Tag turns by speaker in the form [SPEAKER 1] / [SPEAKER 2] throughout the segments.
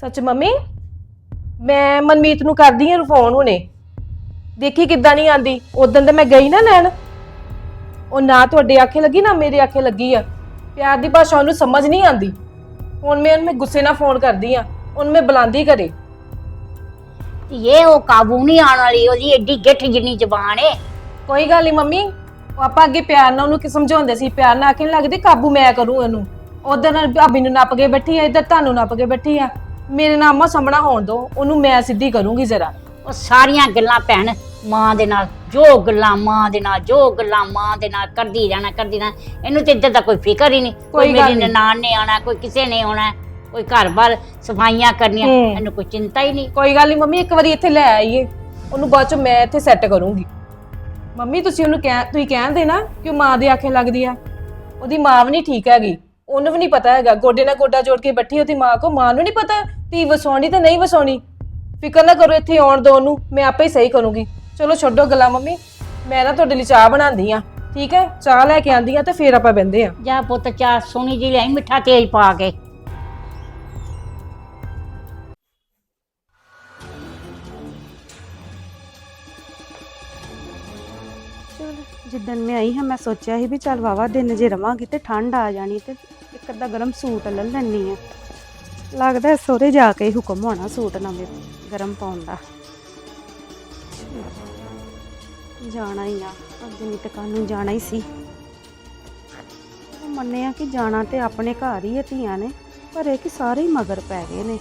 [SPEAKER 1] ਸੱਚ ਮੰਮੀ ਮੈਂ ਮਨਮੀਤ ਨੂੰ ਕਰਦੀ ਹਾਂ ਫੋਨ ਹੁਣੇ। ਦੇਖੀ ਕਿੱਦਾਂ ਨਹੀਂ ਆਂਦੀ। ਉਦੋਂ ਤੇ ਮੈਂ ਗਈ ਨਾ ਲੈਣ। ਉਹ ਨਾ ਤੁਹਾਡੇ ਆਖੇ ਲੱਗੀ ਨਾ ਮੇਰੇ ਆਖੇ ਲੱਗੀ ਆ। ਪਿਆਰ ਦੀ ਭਾਸ਼ਾ ਉਹਨੂੰ ਸਮਝ ਨਹੀਂ ਆਂਦੀ। ਹੁਣ ਮੈਂ ਉਹਨੂੰ ਗੁੱਸੇ ਨਾਲ ਫੋਨ ਕਰਦੀ ਆ ਉਹਨੂੰ ਮੈਂ ਬੁਲਾਉਂਦੀ ਘਰੇ।
[SPEAKER 2] ਇਹ ਉਹ ਕਾਬੂ ਨਹੀਂ ਆਉਣ ਵਾਲੀ ਉਹਦੀ ਏਡੀ ਗਿੱਠ ਜਿੰਨੀ ਜ਼ਬਾਨ ਏ।
[SPEAKER 1] ਕੋਈ ਗੱਲ ਨਹੀਂ ਮੰਮੀ ਉਹ ਆਪਾਂ ਅੱਗੇ ਪਿਆਰ ਨਾਲ ਉਹਨੂੰ ਕਿ ਸਮਝਾਉਂਦੇ ਸੀ? ਪਿਆਰ ਨਾਲ ਆਖੇ ਨੀ ਲੱਗਦੀ ਕਾਬੂ ਮੈਂ ਕਰੂੰ ਇਹਨੂੰ ਉਧਰ ਨਾਲ ਭਾਬੀ ਨੂੰ ਨੱਪ ਕੇ ਬੈਠੀ ਆ ਇੱਧਰ ਤੁਹਾਨੂੰ ਨੱਪ ਕੇ ਬੈਠੀ ਆ। ਮੇਰੇ ਨਾਲ ਅੰਮਾ ਸਾਹਮਣਾ ਹੋਣ ਦੋ ਉਹਨੂੰ ਮੈਂ ਸਿੱਧੀ ਕਰੂੰਗੀ ਜ਼ਰਾ।
[SPEAKER 2] ਉਹ ਸਾਰੀਆਂ ਗੱਲਾਂ ਭੈਣ ਮਾਂ ਦੇ ਨਾਲ ਜੋ ਗੱਲਾਂ ਮਾਂ ਦੇ ਨਾਲ ਜੋ ਗੱਲਾਂ ਮਾਂ ਦੇ ਨਾਲ ਕਰਦੀ ਰਹਿਣਾ ਕਰਦੀ ਰਹਿਣਾ ਇਹਨੂੰ ਤੇ ਇੱਧਰ ਦਾ ਕੋਈ ਫਿਕਰ ਹੀ ਨਹੀਂ।
[SPEAKER 1] ਕੋਈ
[SPEAKER 2] ਕੋਈ
[SPEAKER 1] ਗੱਲ
[SPEAKER 2] ਮੇਰੀ
[SPEAKER 1] ਨਹੀਂ।
[SPEAKER 2] ਨਨਾਣ ਨੇ ਆਉਣਾ ਕੋਈ ਕਿਸੇ ਨੇ ਆਉਣਾ ਕੋਈ ਘਰ-ਬਾਰ ਸਫਾਈਆਂ ਕਰਨੀਆਂ
[SPEAKER 1] ਹੂੰ।
[SPEAKER 2] ਇਹਨੂੰ ਕੋਈ ਚਿੰਤਾ ਹੀ ਨਹੀਂ।
[SPEAKER 1] ਕੋਈ ਗੱਲ ਨਹੀਂ ਮੰਮੀ ਇੱਕ ਵਾਰੀ ਇੱਥੇ ਲੈ ਆਈਏ। ਉਹਨੂੰ ਬਾਅਦ ਚ ਮੈਂ ਇੱਥੇ ਸੈੱਟ ਕਰੂੰਗੀ। ਮੰਮੀ ਤੁਸੀਂ ਉਹਨੂੰ ਕਹਿ ਤੁਸੀਂ ਕਹਿੰਦੇ ਨਾ ਕਿ ਉਹ ਮਾਂ ਦੇ ਆਖੇ ਲੱਗਦੀ ਆ? ਉਹਦੀ ਮਾਂ ਵੀ ਨਹੀਂ ਠੀਕ ਹੈਗੀ। ਉਹਨੂੰ ਵੀ ਨਹੀਂ ਪਤਾ ਹੈਗਾ, ਗੋਡੇ ਨਾਲ ਗੋਡਾ ਜੋੜ ਕੇ ਬੈਠੀ ਉਹਦੀ ਮਾਂ ਕੋ, ਮਾਂ ਨੂੰ ਨਹੀਂ ਪਤਾ ਧੀ ਵਸਾਉਣੀ ਤੇ ਨਹੀਂ ਵਸਾਉਣੀ। ਫਿਕਰ ਨਾ ਕਰੋ ਇੱਥੇ ਆਉਣ ਦੋ ਉਹਨੂੰ ਮੈਂ ਆਪੇ ਹੀ ਸਹੀ ਕਰੂੰਗੀ। ਚਲੋ ਛੱਡੋ ਗੱਲਾਂ ਮੰਮੀ, ਮੈਂ ਨਾ ਤੁਹਾਡੇ ਲਈ ਚਾਹ ਬਣਾਉਂਦੀ ਆ ਠੀਕ ਹੈ? ਚਾਹ ਲੈ ਕੇ ਆਂਦੀ ਆ ਤੇ ਫੇਰ ਆਪਾਂ ਬਹਿੰਦੇ ਆ
[SPEAKER 2] ਜਾ ਪੁੱਤ, ਚਾਹ ਸੋਹਣੀ ਜੀ ਲਿਆਈ ਮਿੱਠਾ ਤੇਜ਼ ਪਾ ਕੇ।
[SPEAKER 3] ਜਿੱਦਣ ਮੈਂ ਆਈ ਹਾਂ, ਮੈਂ ਸੋਚਿਆ ਸੀ ਵੀ ਚੱਲ ਵਾਵਾ ਦਿਨ ਜੇ ਰਵਾਂਗੀ ਤੇ ਠੰਡ ਆ ਜਾਣੀ ਤੇ ਇੱਕ ਅੱਧਾ ਗਰਮ ਸੂਟ ਲੈ ਲੈਣੀ ਆ ਲੱਗਦਾ ਹੈ ਸਹੁਰੇ ਜਾ ਕੇ ਹੀ ਹੁਕਮ ਹੋਣਾ ਸੂਟ ਨਵੇਂ ਗਰਮ ਪਾਉਣ ਦਾ। ਜਾਣਾ ਹੀ ਆ, ਅੱਜ ਨਹੀਂ ਤੇ ਕੱਲ੍ਹ ਜਾਣਾ ਹੀ ਸੀ। ਉਹ ਮੰਨਿਆ ਕਿ ਜਾਣਾ ਤੇ ਆਪਣੇ ਘਰ ਹੀ ਹੈ ਧੀਆਂ ਨੇ, ਪਰ ਇਹ ਕਿ ਸਾਰੇ ਹੀ ਮਗਰ ਪੈ ਗਏ ਨੇ।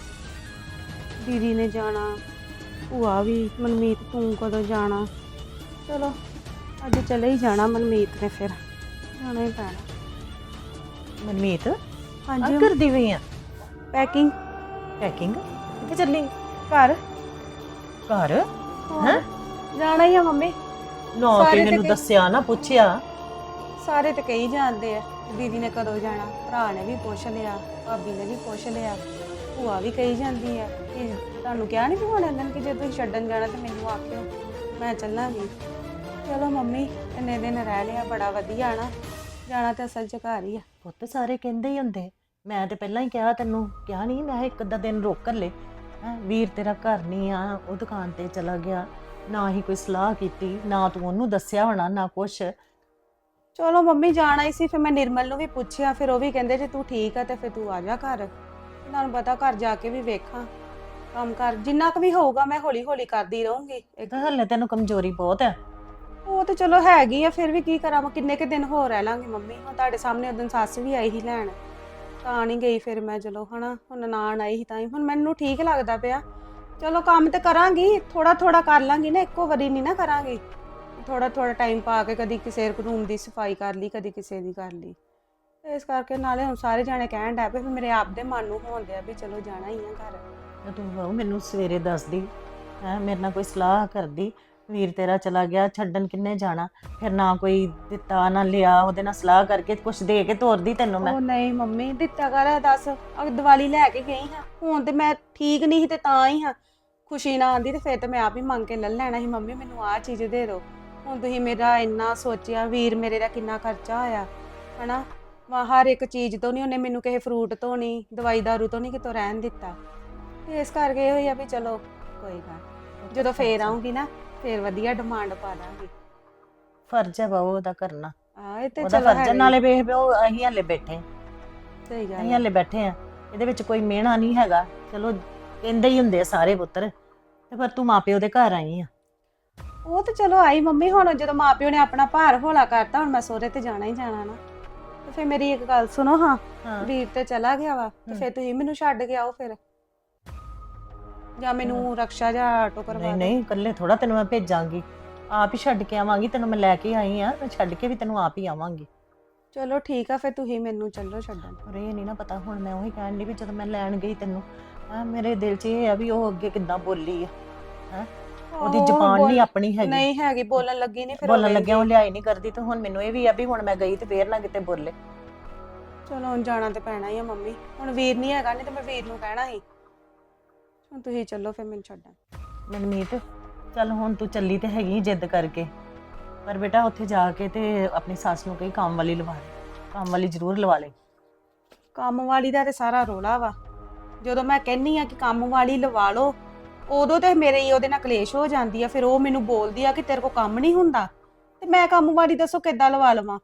[SPEAKER 3] ਦੀਦੀ ਨੇ ਜਾਣਾ, ਭੂਆ ਵੀ, ਮਨਮੀਤ ਤੂੰ ਕਦੋਂ ਜਾਣਾ? ਚਲੋ ਅੱਜ ਚਲੇ ਹੀ ਜਾਣਾ ਮਨਮੀਤ ਨੇ ਫਿਰ। ਜਾਣਾ ਹੀ ਪੈਣਾ।
[SPEAKER 4] ਮਨਮੀਤ?
[SPEAKER 3] ਹਾਂਜੀ।
[SPEAKER 4] ਕਰਦੀ ਪਈ ਆ।
[SPEAKER 3] ਪੈਕਿੰਗ।
[SPEAKER 4] ਪੈਕਿੰਗ? ਕਿੱਥੇ ਚੱਲੀ?
[SPEAKER 3] ਘਰ?
[SPEAKER 4] ਘਰ?
[SPEAKER 3] ਹੈਂ? ਜਾਣਾ ਹੀ ਆ ਮੰਮੀ।
[SPEAKER 4] ਨਾ
[SPEAKER 3] ਸਾਰੇ
[SPEAKER 4] ਕਿ
[SPEAKER 3] ਤੇ
[SPEAKER 4] ਮੈਨੂੰ
[SPEAKER 3] ਕਈ-
[SPEAKER 4] ਦੱਸਿਆ ਨਾ ਪੁੱਛਿਆ।
[SPEAKER 3] ਸਾਰੇ ਤੇ ਕਹੀ ਜਾਂਦੇ ਆ ਦੀਦੀ ਨੇ ਕਦੋਂ ਜਾਣਾ? ਭਰਾ ਨੇ ਵੀ ਪੁੱਛ ਲਿਆ ਭਾਬੀ ਨੇ ਵੀ ਪੁੱਛ ਲਿਆ ਭੂਆ ਵੀ ਕਹੀ ਜਾਂਦੀ ਆ ਕਿ ਤੁਹਾਨੂੰ ਕਿਹਾ ਨਹੀਂ ਭੂਆ ਨੇ ਕਿ ਜੇ ਤੁਸੀਂ ਛੱਡਣ ਜਾਣਾ ਤੇ ਮੈਨੂੰ ਆਖਿਓ ਮੈਂ ਚੱਲਾਂਗੀ। ਚਲੋ ਮੰਮੀ ਇੰਨੇ ਦਿਨ ਰਹਿ ਲਿਆ ਬੜਾ ਵਧੀਆ ਨਾ। ਜਾਣਾ ਤੇ ਅਸਲ ਚ ਘਰ ਹੀ ਆ।
[SPEAKER 4] ਪੁੱਤ ਸਾਰੇ ਕਹਿੰਦੇ ਹੀ ਹੁੰਦੇ। ਮੈਂ ਤੇ ਪਹਿਲਾਂ ਹੀ ਕਿਹਾ ਤੈਨੂੰ ਕਿਹਾ ਨਹੀਂ ਮੈਂ ਇੱਕ ਅੱਧਾ ਦਿਨ ਰੋਕ ਕਰ ਲੈ। ਹੈਂ ਵੀਰ ਤੇਰਾ ਘਰ ਨਹੀਂ ਆ ਉਹ ਦੁਕਾਨ ਤੇ ਚਲਾ ਗਿਆ। ਨਾ ਹੀ ਕੋਈ ਸਲਾਹ ਕੀਤੀ ਨਾ ਤੂੰ ਉਹਨੂੰ ਦੱਸਿਆ ਹੋਣਾ ਨਾ ਕੁਛ।
[SPEAKER 3] ਚਲੋ ਮੰਮੀ ਜਾਣਾ ਹੀ ਸੀ ਫਿਰ ਮੈਂ ਨਿਰਮਲ ਨੂੰ ਵੀ ਪੁੱਛਿਆ ਫਿਰ ਉਹ ਵੀ ਕਹਿੰਦੇ ਜੇ ਤੂੰ ਠੀਕ ਆ ਤੇ ਫਿਰ ਤੂੰ ਆ ਜਾ ਘਰ। ਤੁਹਾਨੂੰ ਪਤਾ ਘਰ ਜਾ ਕੇ ਵੀ ਵੇਖਾਂ। ਕੰਮ ਕਰ ਜਿੰਨਾ ਕੁ ਵੀ ਹੋਊਗਾ ਮੈਂ ਹੌਲੀ ਹੌਲੀ ਕਰਦੀ ਰਹੂੰਗੀ। ਇੱਕ
[SPEAKER 4] ਤਾਂ ਹਲੇ ਤੈਨੂੰ ਕਮਜ਼ੋਰੀ ਬਹੁਤ ਹੈ
[SPEAKER 3] ਉਹ ਤੇ ਚਲੋ ਹੈਗੀ ਆ, ਫਿਰ ਵੀ ਕੀ ਕਰਾਂ, ਮੈਂ ਕਿੰਨੇ ਕੁ ਦਿਨ ਹੋਰ ਰਹਿ ਲਾਂਗੀ ਮੰਮੀ। ਹੁਣ ਤੁਹਾਡੇ ਸਾਹਮਣੇ ਉਦੋਂ ਸੱਸ ਵੀ ਆਈ ਸੀ ਲੈਣ। ਤਾਂ ਨਹੀਂ ਗਈ ਫਿਰ ਮੈਂ ਚਲੋ, ਹਨਾ, ਹੁਣ ਨਨਾਣ ਆਈ ਸੀ ਤਾਂ ਹੀ। ਹੁਣ ਮੈਨੂੰ ਠੀਕ ਲੱਗਦਾ ਪਿਆ। ਚਲੋ ਕੰਮ ਤੇ ਕਰਾਂਗੀ ਥੋੜਾ ਥੋੜਾ ਕਰ ਲਾਂਗੀ ਨਾ, ਇੱਕੋ ਵਾਰੀ ਨਹੀਂ ਨਾ ਕਰਾਂਗੀ। ਥੋੜਾ ਥੋੜਾ ਟਾਈਮ ਪਾ ਕੇ ਕਦੀ ਕਿਸੇ ਰੂਮ ਦੀ ਸਫ਼ਾਈ ਕਰ ਲਈ, ਕਦੀ ਕਿਸੇ ਦੀ ਕਰ ਲਈ। ਇਸ ਕਰਕੇ ਨਾਲੇ ਹੁਣ ਸਾਰੇ ਜਾਣੇ ਕਹਿਣ ਡੈ ਪਏ ਫਿਰ ਮੇਰੇ ਆਪ ਦੇ ਮਨ ਨੂੰ ਹੋਣ ਦਿਆ ਵੀ ਚਲੋ ਜਾਣਾ ਹੀ ਆ ਘਰ।
[SPEAKER 4] ਤੂੰ ਬਾਊ ਮੈਨੂੰ ਸਵੇਰੇ ਦੱਸਦੀ, ਹੈ, ਮੇਰੇ ਨਾਲ ਕੋਈ ਸਲਾਹ ਕਰਦੀ। ਵੀਰ ਤੇਰਾ ਚਲਾ ਗਿਆ, ਛੱਡਣ ਕਿੰਨੇ ਜਾਣਾ? ਫਿਰ ਨਾ ਕੋਈ ਦਿੱਤਾ, ਨਾ ਲਿਆ, ਉਹਦੇ ਨਾਲ ਸਲਾਹ ਕਰਕੇ ਕੁਛ ਦੇ ਕੇ ਤੋਰਦੀ ਤੈਨੂੰ ਮੈਂ।
[SPEAKER 3] ਉਹ ਨਹੀਂ ਮੰਮੀ, ਦਿੱਤਾ ਕਰ ਦੱਸ ਅਗ ਦੀਵਾਲੀ ਲੈ ਕੇ ਗਈ ਹਾਂ। ਹੁਣ ਤੇ ਮੈਂ ਠੀਕ ਨਹੀਂ ਸੀ ਤੇ ਤਾਂ ਹੀ ਹਾਂ। ਖੁਸ਼ੀ ਨਾ ਆਂਦੀ ਤੇ ਫਿਰ ਤੇ ਮੈਂ ਆਪ ਹੀ ਮੰਗ ਕੇ ਲੈ ਲੈਣਾ ਸੀ, ਮੰਮੀ ਮੈਨੂੰ ਆਹ ਚੀਜ਼ ਦੇ ਦਿਓ। ਹੁਣ ਤੁਸੀਂ ਮੇਰਾ ਇੰਨਾ ਸੋਚਿਆ, ਵੀਰ ਮੇਰੇ ਦਾ ਕਿੰਨਾ ਖਰਚਾ ਹੋਇਆ ਹਨਾ? ਵਾ ਹਰ ਇੱਕ ਚੀਜ਼ ਤੋਂ ਨਹੀਂ, ਉਹਨੇ ਮੈਨੂੰ ਕਿਸੇ ਫਰੂਟ ਤੋਂ ਨਹੀਂ, ਦਵਾਈ ਦਾਰੂ ਤੋਂ ਨਹੀਂ ਕਿਤੋਂ ਰਹਿਣ ਦਿੱਤਾ। ਤੇ ਇਸ ਕਰਕੇ ਇਹ ਹੋਈ ਆ ਵੀ ਚਲੋ, ਕੋਈ ਗੱਲ ਜਦੋਂ ਫੇਰ ਆਉਂਗੀ ਨਾ ਫੇਰ ਵਧੀਆ ਡਿਮਾਂਡ ਪਾ ਦਾਂਗੀ
[SPEAKER 4] ਫਰਜ਼ ਹੈ ਬਾਊ ਉਹਦਾ ਕਰਨਾ।
[SPEAKER 3] ਆ ਇਹ ਤੇ
[SPEAKER 4] ਉਹਦਾ
[SPEAKER 3] ਚਲੋ
[SPEAKER 4] ਫਰਜ਼ ਹੈ ਨਾਲੇ ਵੇਖ ਉਹ ਅਸੀਂ ਹਲੇ ਬੈਠੇ
[SPEAKER 3] ਸਹੀ ਗੱਲ
[SPEAKER 4] ਅਸੀਂ। ਹਲੇ ਬੈਠੇ ਆ ਇਹਦੇ ਵਿੱਚ ਕੋਈ ਮਿਹਣਾ ਨਹੀਂ ਹੈਗਾ। ਚਲੋ ਕਹਿੰਦੇ ਹੀ ਹੁੰਦੇ ਆ ਸਾਰੇ ਪੁੱਤਰ। ਤੇ ਪਰ ਤੂੰ ਮਾਪਿਓ ਦੇ ਘਰ ਆਈ ਆ।
[SPEAKER 3] ਉਹ ਤਾਂ ਚਲੋ ਆਈ ਮੰਮੀ ਹੁਣ ਜਦੋਂ ਮਾਪਿਓ ਨੇ ਆਪਣਾ ਭਾਰ ਹੌਲਾ ਕਰਤਾ ਹੁਣ ਮੈਂ ਸਹੁਰੇ ਤੇ ਜਾਣਾ ਹੀ ਜਾਣਾ ਨਾ। ਤੇ ਫਿਰ ਮੇਰੀ ਇੱਕ ਗੱਲ ਸੁਣੋ ਹਾਂ
[SPEAKER 4] ਹਾਂ।
[SPEAKER 3] ਵੀਰ ਤੇ ਚਲਾ ਗਿਆ ਵਾ ਤੇ। ਫਿਰ ਤੁਸੀਂ ਮੈਨੂੰ ਛੱਡ ਕੇ ਆਓ ਫਿਰ। ਜਾਂ ਮੈਨੂੰ ਰਕਸ਼ਾ ਜਾਂ ਆਟੋ ਕਰਵਾ
[SPEAKER 4] ਨਹੀਂ
[SPEAKER 3] ਦਿਓ।
[SPEAKER 4] ਨਹੀਂ ਇਕੱਲੇ ਥੋੜਾ ਤੈਨੂੰ ਮੈਂ ਭੇਜਾਂਗੀ। ਆਪ ਹੀ ਛੱਡ ਕੇ ਆਵਾਂਗੀ ਤੈਨੂੰ ਮੈਂ ਲੈ ਕੇ ਆਈ ਆ ਮੈਂ ਛੱਡ ਕੇ ਵੀ ਤੈਨੂੰ ਆਪ ਹੀ ਆਵਾਂਗੀ।
[SPEAKER 3] ਚਲੋ ਠੀਕ ਆ ਫਿਰ ਤੁਸੀਂ ਮੈਨੂੰ ਚੱਲੋ ਛੱਡਣ।
[SPEAKER 4] ਪਰ ਇਹ ਨਹੀਂ ਨਾ ਪਤਾ ਹੁਣ ਮੈਂ ਉਹੀ ਕਹਿਣ ਦੀ ਵੀ ਜਦੋਂ ਮੈਂ ਲੈਣ ਗਈ ਤੈਨੂੰ ਹੈਂ ਮੇਰੇ ਦਿਲ 'ਚ ਇਹ ਆ ਵੀ ਉਹ ਅੱਗੇ ਕਿੱਦਾਂ ਬੋਲੀ ਆ ਹੈਂ। ਉਹਦੀ ਜ਼ੁਬਾਨ
[SPEAKER 3] ਬੋਲ-
[SPEAKER 4] ਨਹੀਂ ਆਪਣੀ ਹੈਗੀ।
[SPEAKER 3] ਨਹੀਂ ਹੈਗੀ ਬੋਲਣ ਲੱਗੀ ਨਹੀਂ ਫਿਰ
[SPEAKER 4] ਬੋਲਣ ਲੱਗਿਆ ਉਹ। ਲਿਆਈ ਨਹੀਂ ਕਰਦੀ ਤੇ ਹੁਣ ਮੈਨੂੰ ਇਹ ਵੀ ਆ ਵੀ ਹੁਣ ਮੈਂ ਗਈ ਤੇ ਫੇਰ ਨਾ ਕਿਤੇ ਬੋਲੇ।
[SPEAKER 3] ਚਲੋ ਹੁਣ ਜਾਣਾ ਤੇ ਪੈਣਾ ਹੀ ਆ ਮੰਮੀ। ਹੁਣ ਵੀਰ ਨਹੀਂ ਹੈਗਾ ਨਹੀਂ ਤੇ ਮੈਂ ਵੀਰ ਨੂੰ ਕਹਿਣਾ ਸੀ। ਹੁਣ ਤੁਸੀਂ ਚੱਲੋ ਫਿਰ ਮੈਨੂੰ ਛੱਡਣ
[SPEAKER 4] ਮਨਮੀਤ ਚੱਲ ਹੁਣ ਤੂੰ ਚੱਲੀ ਤੇ ਹੈਗੀ ਜਿੱਦ ਕਰਕੇ। ਪਰ ਬੇਟਾ ਉੱਥੇ ਜਾ ਕੇ ਤੇ ਆਪਣੀ ਸੱਸ ਨੂੰ ਕਹੀ ਕੰਮ ਵਾਲੀ ਲਵਾ ਲੈ। ਕੰਮ ਵਾਲੀ ਜ਼ਰੂਰ ਲਵਾ ਲੈ।
[SPEAKER 3] ਕੰਮ ਵਾਲੀ ਦਾ ਤੇ ਸਾਰਾ ਰੋਲਾ ਵਾ। ਜਦੋਂ ਮੈਂ ਕਹਿੰਨੀ ਆ ਕਿ ਕੰਮ ਵਾਲੀ ਲਵਾ ਲਓ ਉਦੋਂ ਤੇ ਮੇਰੇ ਹੀ ਉਹਦੇ ਨਾਲ ਕਲੇਸ਼ ਹੋ ਜਾਂਦੀ ਆ। ਫਿਰ ਉਹ ਮੈਨੂੰ ਬੋਲਦੀ ਆ ਕਿ ਤੇਰੇ ਕੋ ਕੰਮ ਨਹੀਂ ਹੁੰਦਾ। ਤੇ ਮੈਂ ਕੰਮ ਵਾਲੀ ਦੱਸੋ ਕਿੱਦਾਂ ਲਵਾ ਲਵਾਂ?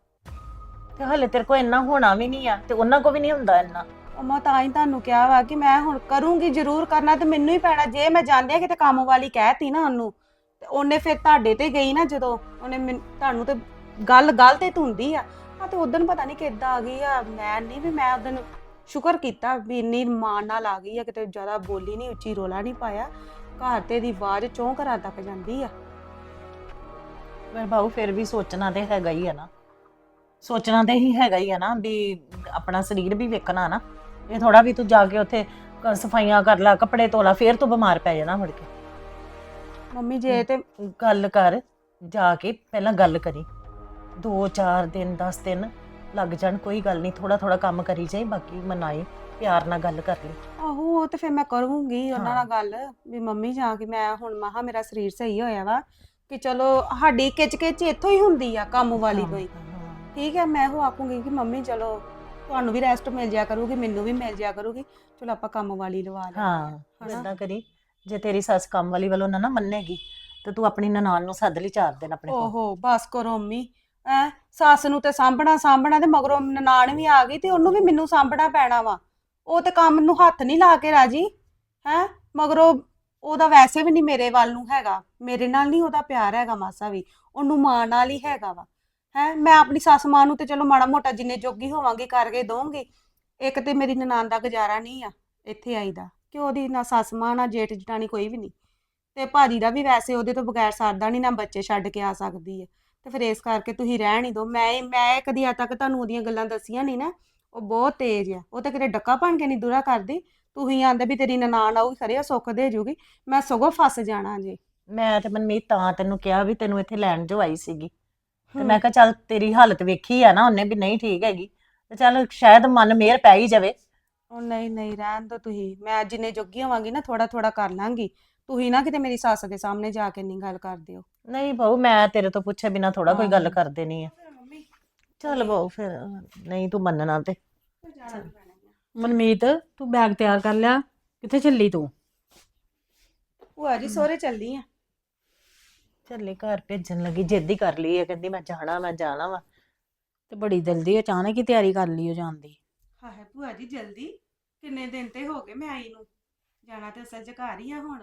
[SPEAKER 4] ਤੇ ਹਲੇ ਤੇਰੇ ਕੋ ਇੰਨਾ ਹੋਣਾ ਵੀ ਨਹੀਂ ਆ ਤੇ ਉਹਨਾਂ ਕੋ ਵੀ ਨਹੀਂ ਹੁੰਦਾ ਇੰਨਾ।
[SPEAKER 3] ਉਹ ਮੈਂ, ਤਾਂ ਹੀ ਤੁਹਾਨੂੰ ਕਿਹਾ ਵਾ ਕਿ ਮੈਂ ਹੁਣ ਕਰੂੰਗੀ, ਜ਼ਰੂਰ ਕਰਨਾ ਤੇ ਮੈਨੂੰ ਹੀ ਪੈਣਾ। ਜੇ ਮੈਂ ਜਾਂਦੇ ਕਿਤੇ ਕੰਮ ਵਾਲੀ ਕਹਿਤੀ ਨਾ ਉਹਨੂੰ, ਤੇ ਉਹਨੇ ਫਿਰ ਤੁਹਾਡੇ ਤੇ ਗਈ ਨਾ ਜਦੋਂ ਉਹਨੇ ਮੈਨ- ਤੁਹਾਨੂੰ ਤੇ ਗੱਲ ਗੱਲ ਤੇ ਧੁੰਦੀ ਆ। ਆ ਤੇ ਉਦੋਂ ਪਤਾ ਨਹੀਂ ਕਿੱਦਾਂ ਆ ਗਈ ਆ, ਮੈਂ ਨਹੀਂ ਵੀ ਮੈਂ ਉਦੋਂ ਸ਼ੁਕਰ ਕੀਤਾ ਵੀ ਇੰਨੀ ਮਾਣ ਨਾਲ ਆ ਗਈ ਆ, ਕਿਤੇ ਜ਼ਿਆਦਾ ਬੋਲੀ ਨਹੀਂ ਉੱਚੀ ਰੋਲਾ ਨਹੀਂ ਪਾਇਆ। ਘਰ ਤੇ ਦੀ ਆਵਾਜ਼ ਚੌਂ ਘਰਾਂ ਤੱਕ ਜਾਂਦੀ ਆ।
[SPEAKER 4] ਪਰ ਬਾਹੂ ਫਿਰ ਵੀ ਸੋਚਣਾ ਤੇ ਹੈਗਾ ਹੀ ਆ ਨਾ। ਸੋਚਣਾ ਤੇ ਹੀ ਹੈਗਾ ਹੀ ਆ ਨਾ ਵੀ ਆਪਣਾ ਸਰੀਰ ਵੀ ਵੇਖਣਾ ਨਾ। ਇਹ ਥੋੜਾ ਵੀ ਤੂੰ ਜਾ ਕੇ ਉੱਥੇ ਕ- ਸਫਾਈਆਂ ਕਰ ਲੈ ਕੱਪੜੇ ਧੋ ਲੈ ਫੇਰ ਤੂੰ ਬਿਮਾਰ ਪੈ ਜਾਣਾ ਮੁੜ ਕੇ।
[SPEAKER 3] ਮੰਮੀ ਜੇ ਤੇ
[SPEAKER 4] ਗੱਲ ਕਰ ਜਾ ਕੇ ਪਹਿਲਾਂ ਗੱਲ ਕਰੀ। 2 4 ਦਿਨ 10 ਦਿਨ ਲੱਗ ਜਾਣ ਕੋਈ ਗੱਲ ਨਹੀਂ ਥੋੜਾ ਥੋੜਾ ਕੰਮ ਕਰੀ ਜਾਈ ਬਾਕੀ ਮਨਾਈ ਪਿਆਰ ਨਾਲ ਗੱਲ ਕਰ ਲਈ।
[SPEAKER 3] ਆਹੋ ਉਹ ਤੇ ਫਿਰ ਮੈਂ ਕਰੂੰਗੀ ਉਹਨਾਂ
[SPEAKER 4] ਹਾਂ।
[SPEAKER 3] ਨਾਲ ਗੱਲ ਵੀ ਮੰਮੀ ਜਾ ਕੇ ਮੈਂ ਹੁਣ ਮਹਾ ਮੇਰਾ ਸਰੀਰ ਸਹੀ ਹੋਇਆ ਵਾ ਕਿ ਚਲੋ ਸਾਡੀ ਕਿਚ ਕਿਚ ਇੱਥੋਂ ਹੀ ਹੁੰਦੀ ਆ ਕੰਮ ਵਾਲੀ ਕੋਈ। ਠੀਕ ਹੈ ਮੈਂ ਉਹ ਆਖੂੰਗੀ ਕਿ ਮੰਮੀ ਚਲੋ ਤੁਹਾਨੂੰ ਵੀ ਰੈਸਟ ਮਿਲ ਜਾ ਕਰੂਗੀ ਮੈਨੂੰ ਵੀ ਮਿਲ ਜਾ ਕਰੂਗੀ। ਚਲੋ ਆਪਾਂ ਕੰਮ ਵਾਲੀ ਲਵਾ ਲਾਂ
[SPEAKER 4] ਹਾਂ
[SPEAKER 3] ਹਨਾ?
[SPEAKER 4] ਇਦਾਂ ਕਰੀ ਜੇ ਤੇਰੀ ਸੱਸ ਕੰਮ ਵਾਲੀ ਵੱਲੋਂ ਨਾ ਨਾ ਮੰਨੇਗੀ ਤੇ ਤੂੰ ਆਪਣੀ ਨਨਾਣ ਨੂੰ ਸੱਦ ਲਈ ਚਾਰ ਦਿਨ ਆਪਣੇ ਕੋਲ।
[SPEAKER 3] ਓਹੋ ਬਸ ਕਰੋ ਮੰਮੀ। ਐ ਸੱਸ ਨੂੰ ਤੇ ਸਾਂਭਣਾ ਸਾਂਭਣਾ ਤੇ ਮਗਰੋਂ ਨਨਾਣ ਵੀ ਆ ਗਈ ਤੇ ਉਹਨੂੰ ਵੀ ਮੈਨੂੰ ਸਾਂਭਣਾ ਪੈਣਾ ਵਾ। ਉਹ ਤੇ ਕੰਮ ਨੂੰ ਹੱਥ ਨਹੀਂ ਲਾ ਕੇ ਰਾਜੀ ਹੈ? ਮਗਰੋਂ ਉਹਦਾ ਵੈਸੇ ਵੀ ਨਹੀਂ ਮੇਰੇ ਵੱਲ ਨੂੰ ਹੈਗਾ। ਮੇਰੇ ਨਾਲ ਨਹੀਂ ਉਹਦਾ ਪਿਆਰ ਹੈਗਾ ਮਾਸਾ ਵੀ। ਉਹਨੂੰ ਮਾਂ ਨਾਲ ਹੀ ਹੈਗਾ ਵਾ। ਹੈ, ਮੈਂ ਆਪਣੀ ਸੱਸ ਮਾਂ ਨੂੰ ਤੇ ਚਲੋ ਮਾੜਾ ਮੋਟਾ ਜਿੰਨੇ ਜੋਗੀ ਹੋਵਾਂਗੀ ਕਰਕੇ ਦਊਂਗੀ ਇੱਕ ਤੇ ਮੇਰੀ ਨਨਾਣ ਦਾ ਗੁਜ਼ਾਰਾ ਨਹੀਂ ਆ ਇੱਥੇ ਆਈ ਦਾ ਕਿ ਉਹਦੀ ਨਾ ਸੱਸ ਮਾਂ, ਨਾ ਜੇਠ ਜਟਾਣੀ ਕੋਈ ਵੀ ਨਹੀਂ। ਤੇ ਭਾਜੀ ਦਾ ਵੀ ਵੈਸੇ ਉਹਦੇ ਤੋਂ ਬਗੈਰ ਸਰਦਾ ਨਹੀਂ, ਨਾ ਬੱਚੇ ਛੱਡ ਕੇ ਆ ਸਕਦੀ ਹੈ ਤੇ ਫਿਰ ਇਸ ਕਰਕੇ ਤੁਸੀਂ ਰਹਿਣ ਹੀ ਦਿਓ। ਮੈਂ ਮੈਂ ਕਦੀ ਅੱਜ ਤੱਕ ਤੁਹਾਨੂੰ ਉਹਦੀਆਂ ਗੱਲਾਂ ਦੱਸੀਆਂ ਨਹੀਂ ਨਾ। ਉਹ ਬਹੁਤ ਤੇਜ਼ ਆ। ਉਹ ਤਾਂ ਕਿਤੇ ਡੱਕਾ ਭਣ ਕੇ ਨਹੀਂ ਦੂਰਾ ਕਰਦੀ। ਤੁਸੀਂ ਆਂਦੇ ਵੀ ਤੇਰੀ ਨਨਾਣ ਆਊਗੀ, ਖਰੇ ਸੁੱਖ ਦੇ ਜੂਗੀ। ਮੈਂ ਸਗੋਂ ਫਸ ਜਾਣਾ ਜੀ।
[SPEAKER 4] ਮੈਂ ਤੇ ਮਨਮੀਤ ਤਾਂ ਤੈਨੂੰ ਕਿਹਾ ਵੀ ਤੈਨੂੰ ਇੱਥੇ ਲੈਣ ਜੋ ਆਈ ਸੀਗੀ। ਤੇ। ਮੈਂ ਕਿਹਾ ਚੱਲ ਤੇਰੀ ਹਾਲਤ ਵੇਖੀ ਆ ਨਾ ਉਹਨੇ ਵੀ ਨਹੀਂ ਠੀਕ ਹੈਗੀ ਤੇ ਚੱਲ ਸ਼ਾਇਦ ਮਨ ਮੇਰ ਪੈ ਹੀ ਜਾਵੇ।
[SPEAKER 3] ਉਹ ਨਹੀਂ ਨਹੀਂ ਰਹਿਣ ਦੋ ਤੁਸੀਂ। ਮੈਂ ਜਿੰਨੇ ਜੋਗੀ ਹੋਵਾਂਗੀ ਨਾ ਥੋੜਾ ਥੋੜਾ ਕਰ ਲਾਂਗੀ। ਤੁਸੀਂ ਨਾ ਕਿਤੇ ਮੇਰੀ ਸੱਸ ਦੇ ਸਾਹਮਣੇ ਜਾ ਕੇ ਨਹੀਂ ਗੱਲ ਕਰਦੇ ਹੋ
[SPEAKER 4] ਨਹੀਂ ਬਾਊ ਮੈਂ ਤੇਰੇ ਤੋਂ ਪੁੱਛੇ ਬਿਨਾ ਥੋੜਾ ਕੋਈ ਗੱਲ
[SPEAKER 3] ਹਾਂ।
[SPEAKER 4] ਕਰਦੇ ਨਹੀਂ ਆ। ਚੱਲ ਬਾਊ ਫਿਰ ਨਹੀਂ ਤੂੰ ਮੰਨਣਾ ਤੇ।
[SPEAKER 1] ਮਨਮੀਤ ਤੂੰ ਬੈਗ ਤਿਆਰ ਕਰ ਲਿਆ। ਕਿੱਥੇ ਚੱਲੀ ਤੂੰ?
[SPEAKER 3] ਭੂਆ ਜੀ ਸੋਹਰੇ ਚੱਲੀ ਆ।
[SPEAKER 4] ਚੱਲੇ ਘਰ ਭੇਜਣ ਲੱਗੀ ਜਿੱਦ ਹੀ ਕਰ ਲਈ ਹੈ ਕਹਿੰਦੀ ਮੈਂ ਜਾਣਾ ਮੈਂ ਜਾਣਾ ਵਾ।
[SPEAKER 1] ਤੇ ਬੜੀ ਜਲਦੀ ਅਚਾਨਕ ਹੀ ਤਿਆਰੀ ਕਰ ਲਈ ਉਹ ਜਾਣ ਦੀ।
[SPEAKER 3] ਹਾਂ ਹੈ ਭੂਆ ਜੀ ਜਲਦੀ? ਕਿੰਨੇ ਦਿਨ ਤੇ ਹੋ ਗਏ ਮੈਂ ਆਈ ਨੂੰ? ਜਾਣਾ ਤੇ ਅਸਲ 'ਚ ਘਰ ਹੀ ਆ ਹੁਣ।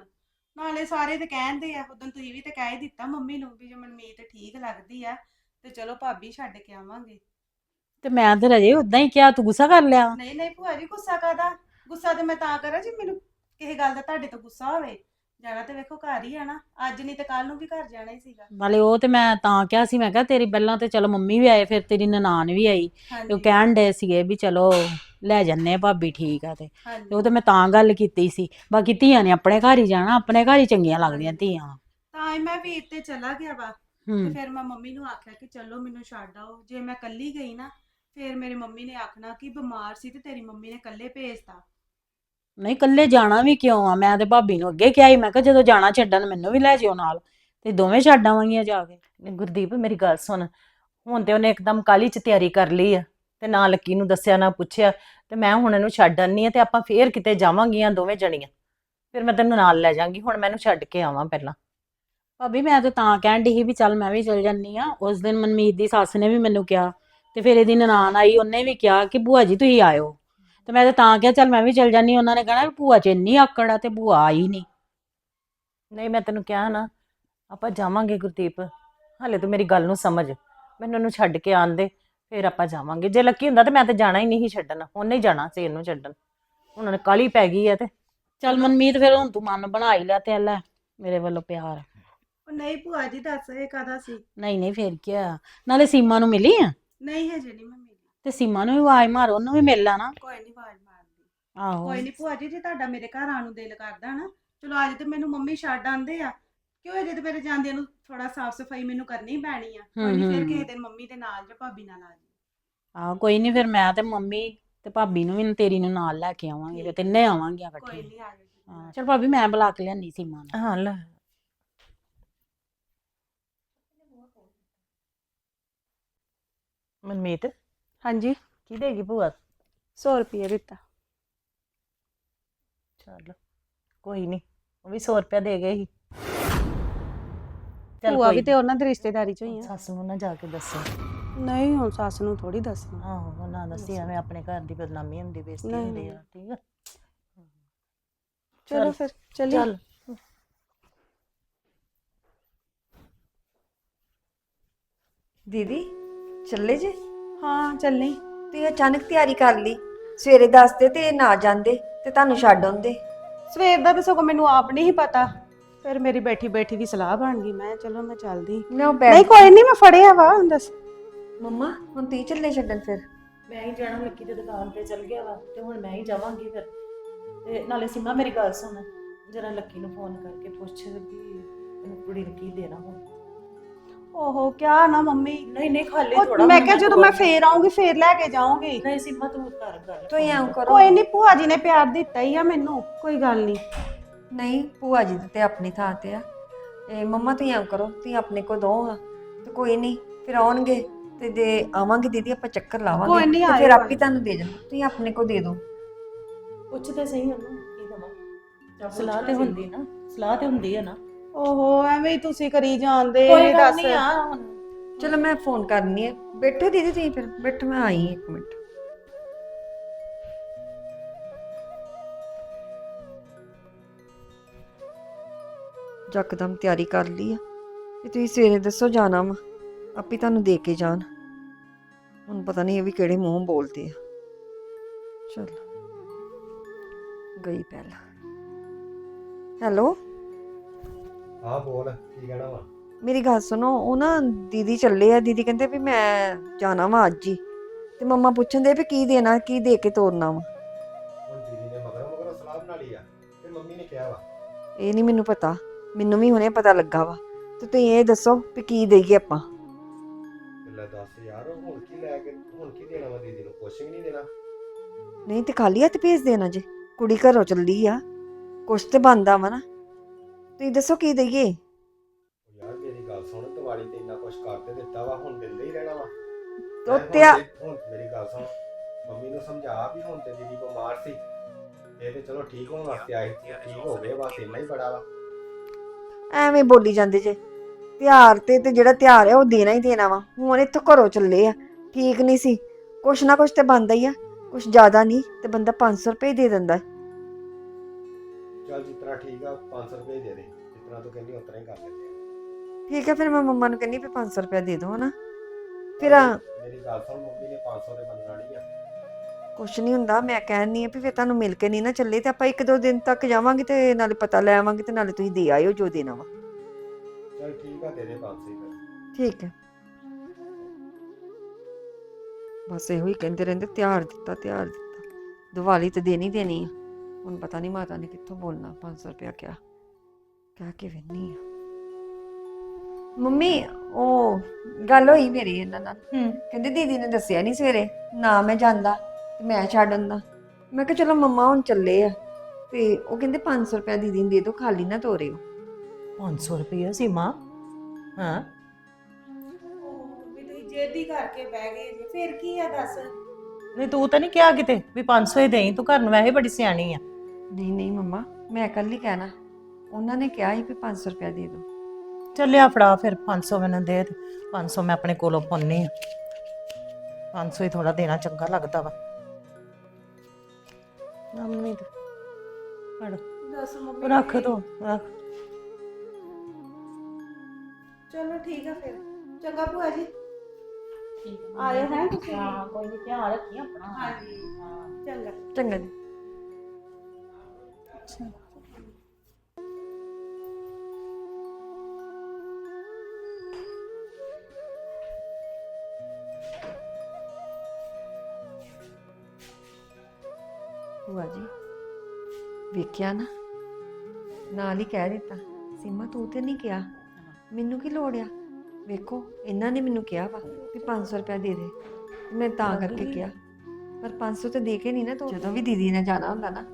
[SPEAKER 3] ਨਾਲੇ ਸਾਰੇ ਤੇ ਕਹਿੰਦੇ ਆ ਉਦੋਂ ਤੁਸੀਂ ਵੀ ਤੇ ਕਹਿ ਹੀ ਦਿੱਤਾ ਮੰਮੀ ਨੂੰ ਵੀ ਜੇ ਮਨਮੀਤ ਠੀਕ ਲੱਗਦੀ ਆ ਤੇ ਚਲੋ ਭਾਬੀ ਛੱਡ ਕੇ ਆਵਾਂਗੇ।
[SPEAKER 1] ਤੇ ਮੈਂ ਤੇ ਰਜੇ ਉਦਾਂ ਹੀ ਕਿਹਾ ਤੂੰ ਗੁੱਸਾ ਕਰ ਲਿਆ।
[SPEAKER 3] ਨਹੀਂ ਨਹੀਂ ਭੂਆ ਜੀ ਗੁੱਸਾ ਕਾਦਾ ਗੁੱਸਾ ਤੇ ਮੈਂ ਤਾਂ ਕਰਾਂ ਜੀ ਮੈਨੂੰ ਕਿਸੇ ਗੱਲ ਦਾ ਤੁਹਾਡੇ ਤੋਂ ਗੁੱਸਾ ਹੋਵੇ। ਜਾਣਾ ਤੇ ਵੇਖੋ ਘਰ ਹੀ ਆਣਾ ਅੱਜ ਨਹੀਂ ਤੇ ਕੱਲ ਨੂੰ ਵੀ ਘਰ ਜਾਣਾ ਹੀ ਸੀਗਾ।
[SPEAKER 1] ਨਾਲੇ ਉਹ ਤੇ ਮੈਂ ਤਾਂ ਕਿਹਾ ਸੀ ਮੈਂ ਕਿਹਾ ਤੇਰੀ ਪਹਿਲਾਂ ਤੇ ਚਲੋ ਮੰਮੀ ਵੀ ਆਏ ਫਿਰ ਤੇਰੀ ਨਨਾਣ ਵੀ ਆਈ। ਤੇ ਉਹ
[SPEAKER 3] ਹਾਂਜੀ।
[SPEAKER 1] ਕਹਿਣ ਡੇ ਸੀਗੇ ਵੀ ਚਲੋ ਲੈ ਜੰਨੇ ਆ ਭਾਬੀ ਠੀਕ ਆ ਤੇ। ਤੇ
[SPEAKER 3] ਹਾਂਜੀ
[SPEAKER 1] ਉਹ ਤੇ ਮੈਂ ਤਾਂ ਗੱਲ ਕੀਤੀ ਸੀ ਬਾਕੀ ਧੀਆਂ ਨੇ ਆਪਣੇ ਘਰ ਹੀ ਜਾਣਾ ਆਪਣੇ ਘਰ ਹੀ ਚੰਗੀਆਂ ਲੱਗਦੀਆਂ ਧੀਆਂ।
[SPEAKER 3] ਤਾਂ ਹੀ ਮੈਂ ਵੀਰ ਤੇ ਚਲਾ ਗਿਆ ਵਾ। ਤੇ
[SPEAKER 1] ਹੂੰ।
[SPEAKER 3] ਫਿਰ ਮੈਂ ਮੰਮੀ ਨੂੰ ਆਖਿਆ ਕਿ ਚਲੋ ਮੈਨੂੰ ਛੱਡ ਆਓ। ਜੇ ਮੈਂ ਕੱਲੀ ਗਈ ਨਾ ਫਿਰ ਮੇਰੀ ਮੰਮੀ ਨੇ ਆਖਣਾ ਕਿ ਬਿਮਾਰ ਸੀ ਤੇ ਤੇਰੀ ਮੰਮੀ ਨੇ ਕੱਲੇ ਭੇਜਤਾ।
[SPEAKER 1] ਨਹੀਂ ਇਕੱਲੇ ਜਾਣਾ ਵੀ ਕਿਉਂ ਆ? ਮੈਂ ਤੇ ਭਾਬੀ ਨੂੰ ਅੱਗੇ ਕਿਹਾ ਸੀ ਮੈਂ ਕਿਹਾ ਜਦੋਂ ਜਾਣਾ ਛੱਡਣ ਮੈਨੂੰ ਵੀ ਲੈ ਜਿਓ ਨਾਲ ਤੇ ਦੋਵੇਂ ਛੱਡ ਆਵਾਂਗੀਆਂ ਜਾ ਕੇ।
[SPEAKER 4] ਨਹੀਂ, ਗੁਰਦੀਪ ਮੇਰੀ ਗੱਲ ਸੁਣ। ਹੁਣ ਤੇ ਉਹਨੇ ਇੱਕਦਮ ਕਾਲੀ ਚ ਤਿਆਰੀ ਕਰ ਲਈ ਆ ਤੇ ਨਾ ਲੱਕੀ ਨੂੰ ਦੱਸਿਆ ਨਾ ਪੁੱਛਿਆ ਤੇ ਮੈਂ ਹੁਣ ਇਹਨੂੰ ਛੱਡ ਆਨੀ ਆ ਤੇ ਆਪਾਂ ਫੇਰ ਕਿਤੇ ਜਾਵਾਂਗੀਆਂ ਦੋਵੇਂ ਜਣੀਆਂ। ਫਿਰ ਮੈਂ ਤੈਨੂੰ ਨਾਲ ਲੈ ਜਾਾਂਗੀ ਹੁਣ ਮੈਨੂੰ ਛੱਡ ਕੇ ਆਵਾਂ ਪਹਿਲਾਂ।
[SPEAKER 1] ਭਾਬੀ ਮੈਂ ਤੇ ਤਾਂ ਕਹਿਣ ਡਈ ਸੀ ਵੀ ਚੱਲ ਮੈਂ ਵੀ ਚਲ ਜੰਨੀ ਆ। ਉਸ ਦਿਨ ਮਨਮੀਤ ਦੀ ਸੱਸ ਨੇ ਵੀ ਮੈਨੂੰ ਕਿਹਾ ਤੇ ਫਿਰ ਇਹਦੀ ਨਨਾਣ ਆਈ ਉਹਨੇ ਵੀ ਕਿਹਾ ਕਿ ਭੂਆ ਜੀ ਤੁਸੀਂ ਆਇਓ। ਤੇ ਮੈਂ ਤੇ ਤਾਂ ਕਿਹਾ ਚੱਲ ਮੈਂ ਵੀ ਚਲ ਜਾਨੀ ਉਹਨਾਂ ਨੇ ਕਹਿਣਾ ਵੀ ਭੂਆ ਚ ਇੰਨੀ ਆਕੜ ਆ ਤੇ ਭੂਆ ਆਈ ਨਹੀਂ।
[SPEAKER 4] ਨਹੀਂ ਮੈਂ ਤੈਨੂੰ ਕਿਹਾ ਨਾ ਆਪਾਂ ਜਾਵਾਂਗੇ ਗੁਰਦੀਪ। ਹਾਲੇ ਤੂੰ ਮੇਰੀ ਗੱਲ ਨੂੰ ਸਮਝ। ਮੈਨੂੰ ਉਹਨੂੰ ਛੱਡ ਕੇ ਆਣ ਦੇ ਫਿਰ ਆਪਾਂ ਜਾਵਾਂਗੇ। ਜੇ ਲੱਕੀ ਹੁੰਦਾ ਤੇ ਮੈਂ ਤੇ ਜਾਣਾ ਹੀ ਨਹੀਂ ਸੀ ਛੱਡਣ। ਉਹਨੇ ਹੀ ਜਾਣਾ ਸੀ ਇਹਨੂੰ ਛੱਡਣ। ਉਹਨੇ ਕਾਲੀ ਪੈ ਗਈ ਹੈ ਤੇ।
[SPEAKER 1] ਚੱਲ ਮਨਮੀਤ ਫਿਰ ਹੁਣ ਤੂੰ ਮਨ ਬਣਾ ਹੀ ਲੈ ਤੇ ਲੈ ਮੇਰੇ ਵੱਲੋਂ ਪਿਆਰ।
[SPEAKER 3] ਉਹ ਨਹੀਂ ਭੂਆ ਜੀ ਦੱਸ ਇਹ ਕਾਦਾ ਸੀ?
[SPEAKER 1] ਨਹੀਂ ਨਹੀਂ ਫਿਰ ਕੀ ਆ? ਨਾਲੇ ਸੀਮਾ ਨੂੰ ਮਿਲੀ ਆ?
[SPEAKER 3] ਨਹੀਂ ਹਜੇ ਨਹੀਂ ਮੈਂ
[SPEAKER 1] ਤੇ ਸੀਮਾ ਨੂੰ ਵੀ ਆਵਾਜ਼ ਮਾਰੋ ਉਹਨੂੰ ਵੀ ਮਿਲ ਲੈਣਾ
[SPEAKER 3] ਕੋਈ ਨਹੀਂ ਆਵਾਜ਼ ਮਾਰਦੀ।
[SPEAKER 1] ਆਹੋ।
[SPEAKER 3] ਕੋਈ ਨਹੀਂ ਭੂਆ ਜੀ ਜੇ ਤੁਹਾਡਾ ਮੇਰੇ ਘਰ ਆਉਣ ਨੂੰ ਦਿਲ ਕਰਦਾ ਨਾ ਚਲੋ ਅੱਜ ਤੇ ਮੈਨੂੰ ਮੰਮੀ ਛੱਡ ਆਂਦੇ ਆ। ਕਿਉਂ ਅਜੇ ਤੇ ਮੇਰੇ ਜਾਂਦਿਆਂ ਨੂੰ ਥੋੜਾ ਸਾਫ਼ ਸਫ਼ਾਈ ਮੈਨੂੰ ਕਰਨੀ ਪੈਣੀ ਆ। ਕੋਈ ਨਹੀਂ ਫਿਰ ਕਿਸੇ ਦਿਨ ਮੰਮੀ ਦੇ ਨਾਲ ਜਾਂ ਭਾਬੀ ਨਾਲ ਆ ਜੀ
[SPEAKER 1] ਆਹੋ ਕੋਈ ਨਹੀਂ ਫਿਰ ਮੈਂ ਤੇ ਮੰਮੀ ਤੇ ਭਾਬੀ ਨੂੰ ਵੀ ਤੇਰੀ ਨੂੰ ਨਾਲ ਲੈ ਕੇ ਆਵਾਂਗੇ ਫਿਰ ਤਿੰਨੇ ਆਵਾਂਗੀਆਂ
[SPEAKER 3] ਕੋਈ
[SPEAKER 1] ਇਕੱਠੇ।
[SPEAKER 3] ਨਹੀਂ ਆ ਜਾਓ
[SPEAKER 1] ਚਲ ਭਾਬੀ ਮੈਂ ਬੁਲਾ ਕੇ ਲਿਆਨੀ ਸੀਮਾ ਨੂੰ।
[SPEAKER 4] ਹਾਂ ਲੈ। ਮਨਮੀਤ?
[SPEAKER 3] ਹਾਂਜੀ।
[SPEAKER 4] ਕੀ ਦੇਗੀ ਭੂਆ?
[SPEAKER 3] 100 ਰੁਪਏ ਦਿੱਤਾ।
[SPEAKER 4] ਚੱਲ ਕੋਈ ਨਹੀਂ ਉਹ ਵੀ 100 ਰੁਪਇਆ ਦੇ ਗਏ ਸੀ। ਚੱਲ
[SPEAKER 3] ਭੂਆ ਵੀ ਤੇ ਉਹਨਾਂ ਦੀ ਰਿਸ਼ਤੇਦਾਰੀ ਚੋਂ ਹੀ ਆ।
[SPEAKER 4] ਸੱਸ ਨੂੰ ਨਾ ਜਾ ਕੇ ਦੱਸੋ।
[SPEAKER 3] ਨਹੀਂ ਹੁਣ ਸੱਸ ਨੂੰ ਥੋੜੀ ਦੱਸਣਾ।
[SPEAKER 4] ਆਹੋ ਉਹ ਨਾ ਦੱਸੀ ਐਵੇਂ ਆਪਣੇ ਘਰ ਦੀ ਬਦਨਾਮੀ ਹੁੰਦੀ ਬੇਇੱਜ਼ਤੀ ਹੁੰਦੀ। ਆ ਠੀਕ ਆ?
[SPEAKER 3] ਚਲੋ
[SPEAKER 4] ਚੱਲ,
[SPEAKER 3] ਫਿਰ ਚੱਲੀਏ।
[SPEAKER 4] ਚੱਲ।
[SPEAKER 5] ਦੀਦੀ ਚੱਲੇ ਜੇ?
[SPEAKER 3] ਹਾਂ ਚੱਲੀ
[SPEAKER 5] ਤੁਸੀਂ ਅਚਾਨਕ ਤਿਆਰੀ ਕਰ ਲਈ। ਸਵੇਰੇ ਦੱਸਦੇ ਤੇ ਨਾ ਜਾਂਦੇ ਤੇ ਤੁਹਾਨੂੰ ਛੱਡ ਆਉਂਦੇ।
[SPEAKER 3] ਸਵੇਰ ਦਾ ਤਾਂ ਸਗੋਂ ਮੈਨੂੰ ਆਪ ਨਹੀਂ ਸੀ ਪਤਾ। ਫਿਰ ਮੇਰੀ ਬੈਠੀ ਬੈਠੀ ਦੀ ਸਲਾਹ ਬਣ ਗਈ। ਮੈਂ ਚਲੋ ਮੈਂ ਚੱਲਦੀ। ਨਹੀਂ ਕੋਈ ਨਹੀਂ ਮੈਂ ਫੜਿਆ ਵਾ ਦੱਸ।
[SPEAKER 5] ਮੰਮਾ ਹੁਣ ਤੁਸੀਂ ਚੱਲੇ ਛੱਡਣ ਫਿਰ?
[SPEAKER 4] ਮੈਂ ਹੀ ਜਾਣਾ ਲੱਕੀ ਦੀ ਦੁਕਾਨ ਤੇ ਚੱਲ ਗਿਆ ਵਾ ਤੇ ਹੁਣ ਮੈਂ ਹੀ ਜਾਵਾਂਗੀ ਫਿਰ। ਤੇ ਨਾਲੇ ਸੀਮਾ ਮੇਰੀ ਗੱਲ ਸੁਣ। ਜਰਾ ਲੱਕੀ ਨੂੰ ਫੋਨ ਕਰਕੇ ਪੁੱਛ ਵੀ ਇਹਨੂੰ ਕੁੜੀ ਨੂੰ ਕੀ ਦੇਣਾ ਹੁਣ।
[SPEAKER 3] ਓਹੋ ਕਿਆ ਨਾ ਮੰਮੀ।
[SPEAKER 4] ਨਹੀਂ ਨਹੀਂ ਖਾਲੀ
[SPEAKER 3] ਉਹ
[SPEAKER 4] ਥੋੜਾ
[SPEAKER 3] ਮੈਂ ਕਿਹਾ ਜਦੋਂ ਮੈਂ ਫੇਰ ਆਉਂਗੀ ਫੇਰ ਲੈ ਕੇ ਜਾਊਂਗੀ।
[SPEAKER 4] ਨਹੀਂ ਸੀਮਾ ਤੂੰ ਕਰ ਗੱਲ
[SPEAKER 5] ਤੁਸੀਂ ਐਂ ਕਰੋ।
[SPEAKER 3] ਕੋਈ ਨਹੀਂ ਭੂਆ ਜੀ ਨੇ ਪਿਆਰ ਦਿੱਤਾ ਹੀ ਆ ਮੈਨੂੰ ਕੋਈ ਗੱਲ ਨਹੀਂ
[SPEAKER 5] ਨਹੀਂ ਭੂਆ ਜੀ ਦੇ ਤੇ ਆਪਣੀ ਥਾਂ ਤੇ ਆ। ਇਹ ਮੰਮਾ ਤੁਸੀਂ ਐਂ ਕਰੋ ਤੁਸੀਂ ਆਪਣੇ ਕੋ ਦੋ ਆ। ਤੇ ਕੋਈ ਨਹੀਂ ਫਿਰ ਆਉਣਗੇ ਤੇ ਦੇ ਆਵਾਂਗੇ ਦੀਦੀ ਆਪਾਂ ਚੱਕਰ ਲਾਵਾਂਗੇ। ਤੇ
[SPEAKER 3] ਆਇਓ,
[SPEAKER 5] ਫਿਰ ਆਪੇ
[SPEAKER 3] ਆਇਓ।
[SPEAKER 5] ਤੁਹਾਨੂੰ ਦੇ ਜਾਣਾ। ਤੁਸੀਂ ਆਪਣੇ ਕੋ ਦੇ ਦਿਓ
[SPEAKER 4] ਪੁੱਛ ਤੇ ਸਹੀ ਉਹਨੂੰ ਕੀ ਦਵਾਂ। ਸਲਾਹ ਤੇ ਹੁੰਦੀ ਨਾ। ਸਲਾਹ ਤੇ ਹੁੰਦੀ ਹੈ ਨਾ।
[SPEAKER 3] ਓਹੋ ਐਵੇਂ ਹੀ ਤੁਸੀਂ ਕਰੀ ਜਾਂਦੇ
[SPEAKER 4] ਕੋਈ ਗੱਲ
[SPEAKER 3] ਦੱਸ।
[SPEAKER 4] ਨਹੀਂ ਆ। ਹੁਣ
[SPEAKER 5] ਚਲੋ ਮੈਂ ਫੋਨ ਕਰਨੀ ਹੈ ਬੈਠੋ ਦੀਦੀ ਤੁਸੀਂ ਫਿਰ। ਬੈਠੋ ਮੈਂ ਆਈ ਇੱਕ ਮਿੰਟ। ਜੱਕਦਮ ਤਿਆਰੀ ਕਰ ਲਈ ਆ। ਕਿ ਤੁਸੀਂ ਸਵੇਰੇ ਦੱਸੋ ਜਾਣਾ ਵਾ। ਆਪੇ ਤੁਹਾਨੂੰ ਦੇ ਕੇ ਜਾਣ। ਹੁਣ ਪਤਾ ਨਹੀਂ ਇਹ ਵੀ ਕਿਹੜੇ ਮੂੰਹ ਬੋਲਦੇ ਆ। ਚਲ। ਗਈ ਪਹਿਲਾਂ। ਹੈਲੋ?
[SPEAKER 6] ਹਾਂ ਬੋਲ ਕੀ ਕਹਿਣਾ ਵਾ?
[SPEAKER 5] ਮੇਰੀ ਗੱਲ ਸੁਣੋ ਉਹ ਨਾ ਦੀਦੀ ਚੱਲੇ ਆ ਦੀਦੀ ਕਹਿੰਦੇ ਵੀ ਮੈਂ ਜਾਣਾ ਵਾ ਅੱਜ ਹੀ। ਤੇ ਮੰਮਾ ਪੁੱਛਣਦੇ ਵੀ ਕੀ ਦੇਣਾ ਕੀ ਦੇ ਕੇ ਤੋਰਨਾ ਵਾ।
[SPEAKER 6] ਹੁਣ ਦੀਦੀ ਨੇ ਮਗਰੋਂ ਮਗਰੋਂ ਸਲਾਹ ਬਣਾ ਲਈ ਆ ਤੇ ਮੰਮੀ ਨੇ ਕਿਹਾ ਵਾ।
[SPEAKER 5] ਇਹ ਨਹੀਂ ਮੈਨੂੰ ਪਤਾ ਮੈਨੂੰ ਵੀ ਹੁਣੇ ਪਤਾ ਲੱਗਾ ਵਾ। ਤੇ ਤੁਸੀਂ ਇਹ ਦੱਸੋ ਵੀ ਕੀ ਦੇਈਏ ਆਪਾਂ।
[SPEAKER 6] ਤੇ ਲੈ ਦੱਸ ਯਾਰ ਹੁਣ ਕੀ ਲੈ ਕੇ ਹੁਣ ਕੀ ਦੇਣਾ ਵਾ ਦੀਦੀ ਨੂੰ ਕੁਛ ਵੀ ਨਹੀਂ ਦੇਣਾ।
[SPEAKER 5] ਨਹੀਂ ਤੇ ਖਾਲੀ ਹੱਥ ਭੇਜ ਦੇਣਾ ਜੇ ਕੁੜੀ ਘਰੋਂ ਚੱਲੀ ਆ। ਕੁਛ ਤੇ ਬੰਦਾ ਵਾ ਨਾ। ਤੁਸੀਂ ਦੱਸੋ ਕੀ ਦੇਈਏ?
[SPEAKER 6] ਯਾਰ ਮੇਰੀ ਗੱਲ ਸੁਣ ਦਿਵਾਲੀ ਤੇ ਇੰਨਾ ਕੁਛ ਕਰ ਤੇ ਦਿੱਤਾ ਵਾ ਹੁਣ ਦਿੰਦੇ ਹੀ ਰਹਿਣਾ ਵਾ।
[SPEAKER 5] ਤੋ
[SPEAKER 6] ਹੈਂ, ਹੁਣ
[SPEAKER 5] ਤਿਆ
[SPEAKER 6] ਤੇ- ਹੁਣ ਮੇਰੀ ਗੱਲ ਸੁਣ ਮੰਮੀ ਨੂੰ ਸਮਝਾ ਵੀ ਹੁਣ ਤੇ ਦੀਦੀ ਬਿਮਾਰ ਸੀ। ਇਹ ਤੇ ਚਲੋ ਠੀਕ ਹੋਣ ਵਾਸਤੇ ਆਈ ਸੀ ਠੀਕ ਹੋ ਗਏ ਬਸ ਇੰਨਾ ਹੀ ਬੜਾ ਵਾ।
[SPEAKER 5] ਐਵੇਂ ਬੋਲੀ ਜਾਂਦੇ ਜੇ। ਤਿਉਹਾਰ ਤੇ ਤੇ ਜਿਹੜਾ ਤਿਉਹਾਰ ਹੈ ਉਹ ਦੇਣਾ ਹੀ ਦੇਣਾ ਵਾ। ਹੁਣ ਇੱਥੋਂ ਘਰੋਂ ਚੱਲੇ ਆ ਠੀਕ ਨਹੀਂ ਸੀ। ਕੁਛ ਨਾ ਕੁਛ ਤੇ ਬਣਦਾ ਹੀ ਆ। ਕੁਛ ਜ਼ਿਆਦਾ ਨਹੀਂ ਤੇ ਬੰਦਾ 500 ਰੁਪਏ ਦੇ ਦਿੰਦਾ। ਹੈ।
[SPEAKER 6] ਤਰ੍ਹਾਂ ਠੀਕ ਆ 500 ਰੁਪਏ ਦੇ ਦੇ। ਜਿਸ ਤਰ੍ਹਾਂ ਤੂੰ ਕਹਿੰਦੀ ਉਸ ਤਰ੍ਹਾਂ ਹੀ ਕਰ ਦਿੰਦੇ ਆ।
[SPEAKER 5] ਠੀਕ ਹੈ ਫਿਰ ਮੈਂ ਮੰਮਾ ਨੂੰ ਕਹਿੰਨੀ ਵੀ 500 ਰੁਪਏ ਦੇ ਦਿਓ ਹਨਾ? ਫਿਰ ਆ,
[SPEAKER 6] ਮੇਰੀ ਗੱਲ ਸੁਣ ਮੰਮੀ ਨੇ 500 ਦੇ ਮੰਨਣਾ ਨਹੀਂ ਆ।
[SPEAKER 5] ਕੁਛ ਨਹੀਂ ਹੁੰਦਾ ਮੈਂ ਕਹਿੰਨੀ ਆ ਵੀ ਫਿਰ ਤੁਹਾਨੂੰ ਮਿਲ ਕੇ ਨਹੀਂ ਨਾ ਚੱਲੇ ਤੇ ਆਪਾਂ ਇੱਕ ਦੋ ਦਿਨ ਤੱਕ ਜਾਵਾਂਗੇ ਤੇ ਨਾਲੇ ਪਤਾ ਲੈ ਆਵਾਂਗੇ ਤੇ ਨਾਲੇ ਤੁਸੀਂ ਦੇ ਆਇਓ ਜੋ ਦੇਣਾ ਵਾ।
[SPEAKER 6] ਚੱਲ ਠੀਕ ਆ ਦੇ ਦੇ 500 ਹੀ ਫਿਰ।
[SPEAKER 5] ਠੀਕ ਹੈ। ਬਸ ਇਹੋ ਹੀ ਕਹਿੰਦੇ ਰਹਿੰਦੇ ਤਿਉਹਾਰ ਦਿੱਤਾ ਤਿਉਹਾਰ ਦਿੱਤਾ। ਦੀਵਾਲੀ ਤੇ ਦੇਣੀ ਦੇਣੀ ਆ। ਹੁਣ ਪਤਾ ਨਹੀਂ ਮਾਤਾ ਨੇ ਕਿੱਥੋਂ ਬੋਲਣਾ 500 ਰੁਪਇਆ ਕਿਆ ਕਹਿ ਕੇ ਵੰਨੀ ਆ। ਮੰਮੀ ਉਹ ਗੱਲ ਹੋਈ ਮੇਰੀ ਇਹਨਾਂ ਨਾਲ।
[SPEAKER 4] ਹੂੰ।
[SPEAKER 5] ਕਹਿੰਦੇ ਦੀਦੀ ਨੇ ਦੱਸਿਆ ਨਹੀਂ ਸਵੇਰੇ ਨਾ ਮੈਂ ਜਾਂਦਾ ਤੇ ਮੈਂ ਛੱਡ ਆਉਂਦਾ। ਮੈਂ ਕਿਹਾ ਚਲੋ ਮੰਮਾ ਹੁਣ ਚੱਲੇ ਆ ਤੇ ਉਹ ਕਹਿੰਦੇ 500 ਰੁਪਇਆ ਦੀਦੀ ਨੂੰ ਦੇ ਦਿਓ ਖਾਲੀ ਨਾ ਤੋਰਿਓ।
[SPEAKER 4] 500 ਰੁਪਏ ਸੀਮਾ? ਹਾਂ।
[SPEAKER 3] ਵੀ ਤੁਸੀਂ ਜੇਦੀ ਕਰਕੇ ਬਹਿ ਗਏ ਜੇ ਫਿਰ ਕੀ ਆ ਦੱਸ?
[SPEAKER 4] ਨਹੀਂ ਤੂੰ ਤਾਂ ਨਹੀਂ ਕਿਹਾ ਕਿਤੇ ਵੀ 500 ਹੀ ਦੇਈ ਤੂੰ ਘਰ ਨੂੰ ਵੈਸੇ ਬੜੀ ਸਿਆਣੀ ਆ।
[SPEAKER 5] ਨਹੀਂ ਨਹੀਂ ਮੰਮਾ ਮੈਂ ਕੱਲ ਹੀ ਕਹਿਣਾ ਉਹਨਾਂ ਨੇ ਕਿਹਾ ਸੀ ਵੀ 500 ਰੁਪਇਆ ਦੇ ਦਿਓ।
[SPEAKER 4] ਚੱਲਿਆ ਫੜਾ ਫਿਰ 500 ਮੈਨੂੰ ਦੇ ਦੇ 500 ਮੈਂ ਆਪਣੇ ਕੋਲੋਂ ਪਾਉਣੀ ਆ। 500 ਹੀ ਥੋੜਾ ਦੇਣਾ ਚੰਗਾ ਲੱਗਦਾ ਵਾ। ਮੰਮੀ ਤੇ ਫੜ।
[SPEAKER 3] ਦੱਸ ਮੰਮੀ
[SPEAKER 4] ਰੱਖ ਦੋ ਰੱਖ।
[SPEAKER 3] ਚਲੋ ਠੀਕ ਆ ਫਿਰ। ਚੰਗਾ ਭੂਆ ਜੀ। ਆਇਓ ਹੈ ਤੁਸੀਂ?
[SPEAKER 2] ਹਾਂ ਕੋਈ ਨਹੀਂ ਧਿਆਨ ਰੱਖੀ ਆਪਣਾ।
[SPEAKER 3] ਹਾਂਜੀ। ਚੰਗਾ।
[SPEAKER 5] ਚੰਗਾ ਜੀ। ਭੂਆ ਜੀ ਵੇਖਿਆ ਨਾ? ਨਾਲ ਹੀ ਕਹਿ ਦਿੱਤਾ। ਸੀਮਾ ਤੂੰ ਤੇ ਨਹੀਂ ਕਿਹਾ। ਮੈਨੂੰ ਕੀ ਲੋੜ ਆ? ਵੇਖੋ ਇਹਨਾਂ ਨੇ ਮੈਨੂੰ ਕਿਹਾ ਵਾ ਵੀ 500 ਰੁਪਇਆ ਦੇ ਦੇ। ਮੈਂ ਤਾਂ ਕਰਕੇ ਕਿਹਾ। ਪਰ 500 ਤੇ ਦੇ ਕੇ ਨਹੀਂ ਨਾ ਤੂੰ ਜਦੋਂ ਵੀ ਦੀਦੀ ਨੇ ਜਾਣਾ ਹੁੰਦਾ ਨਾ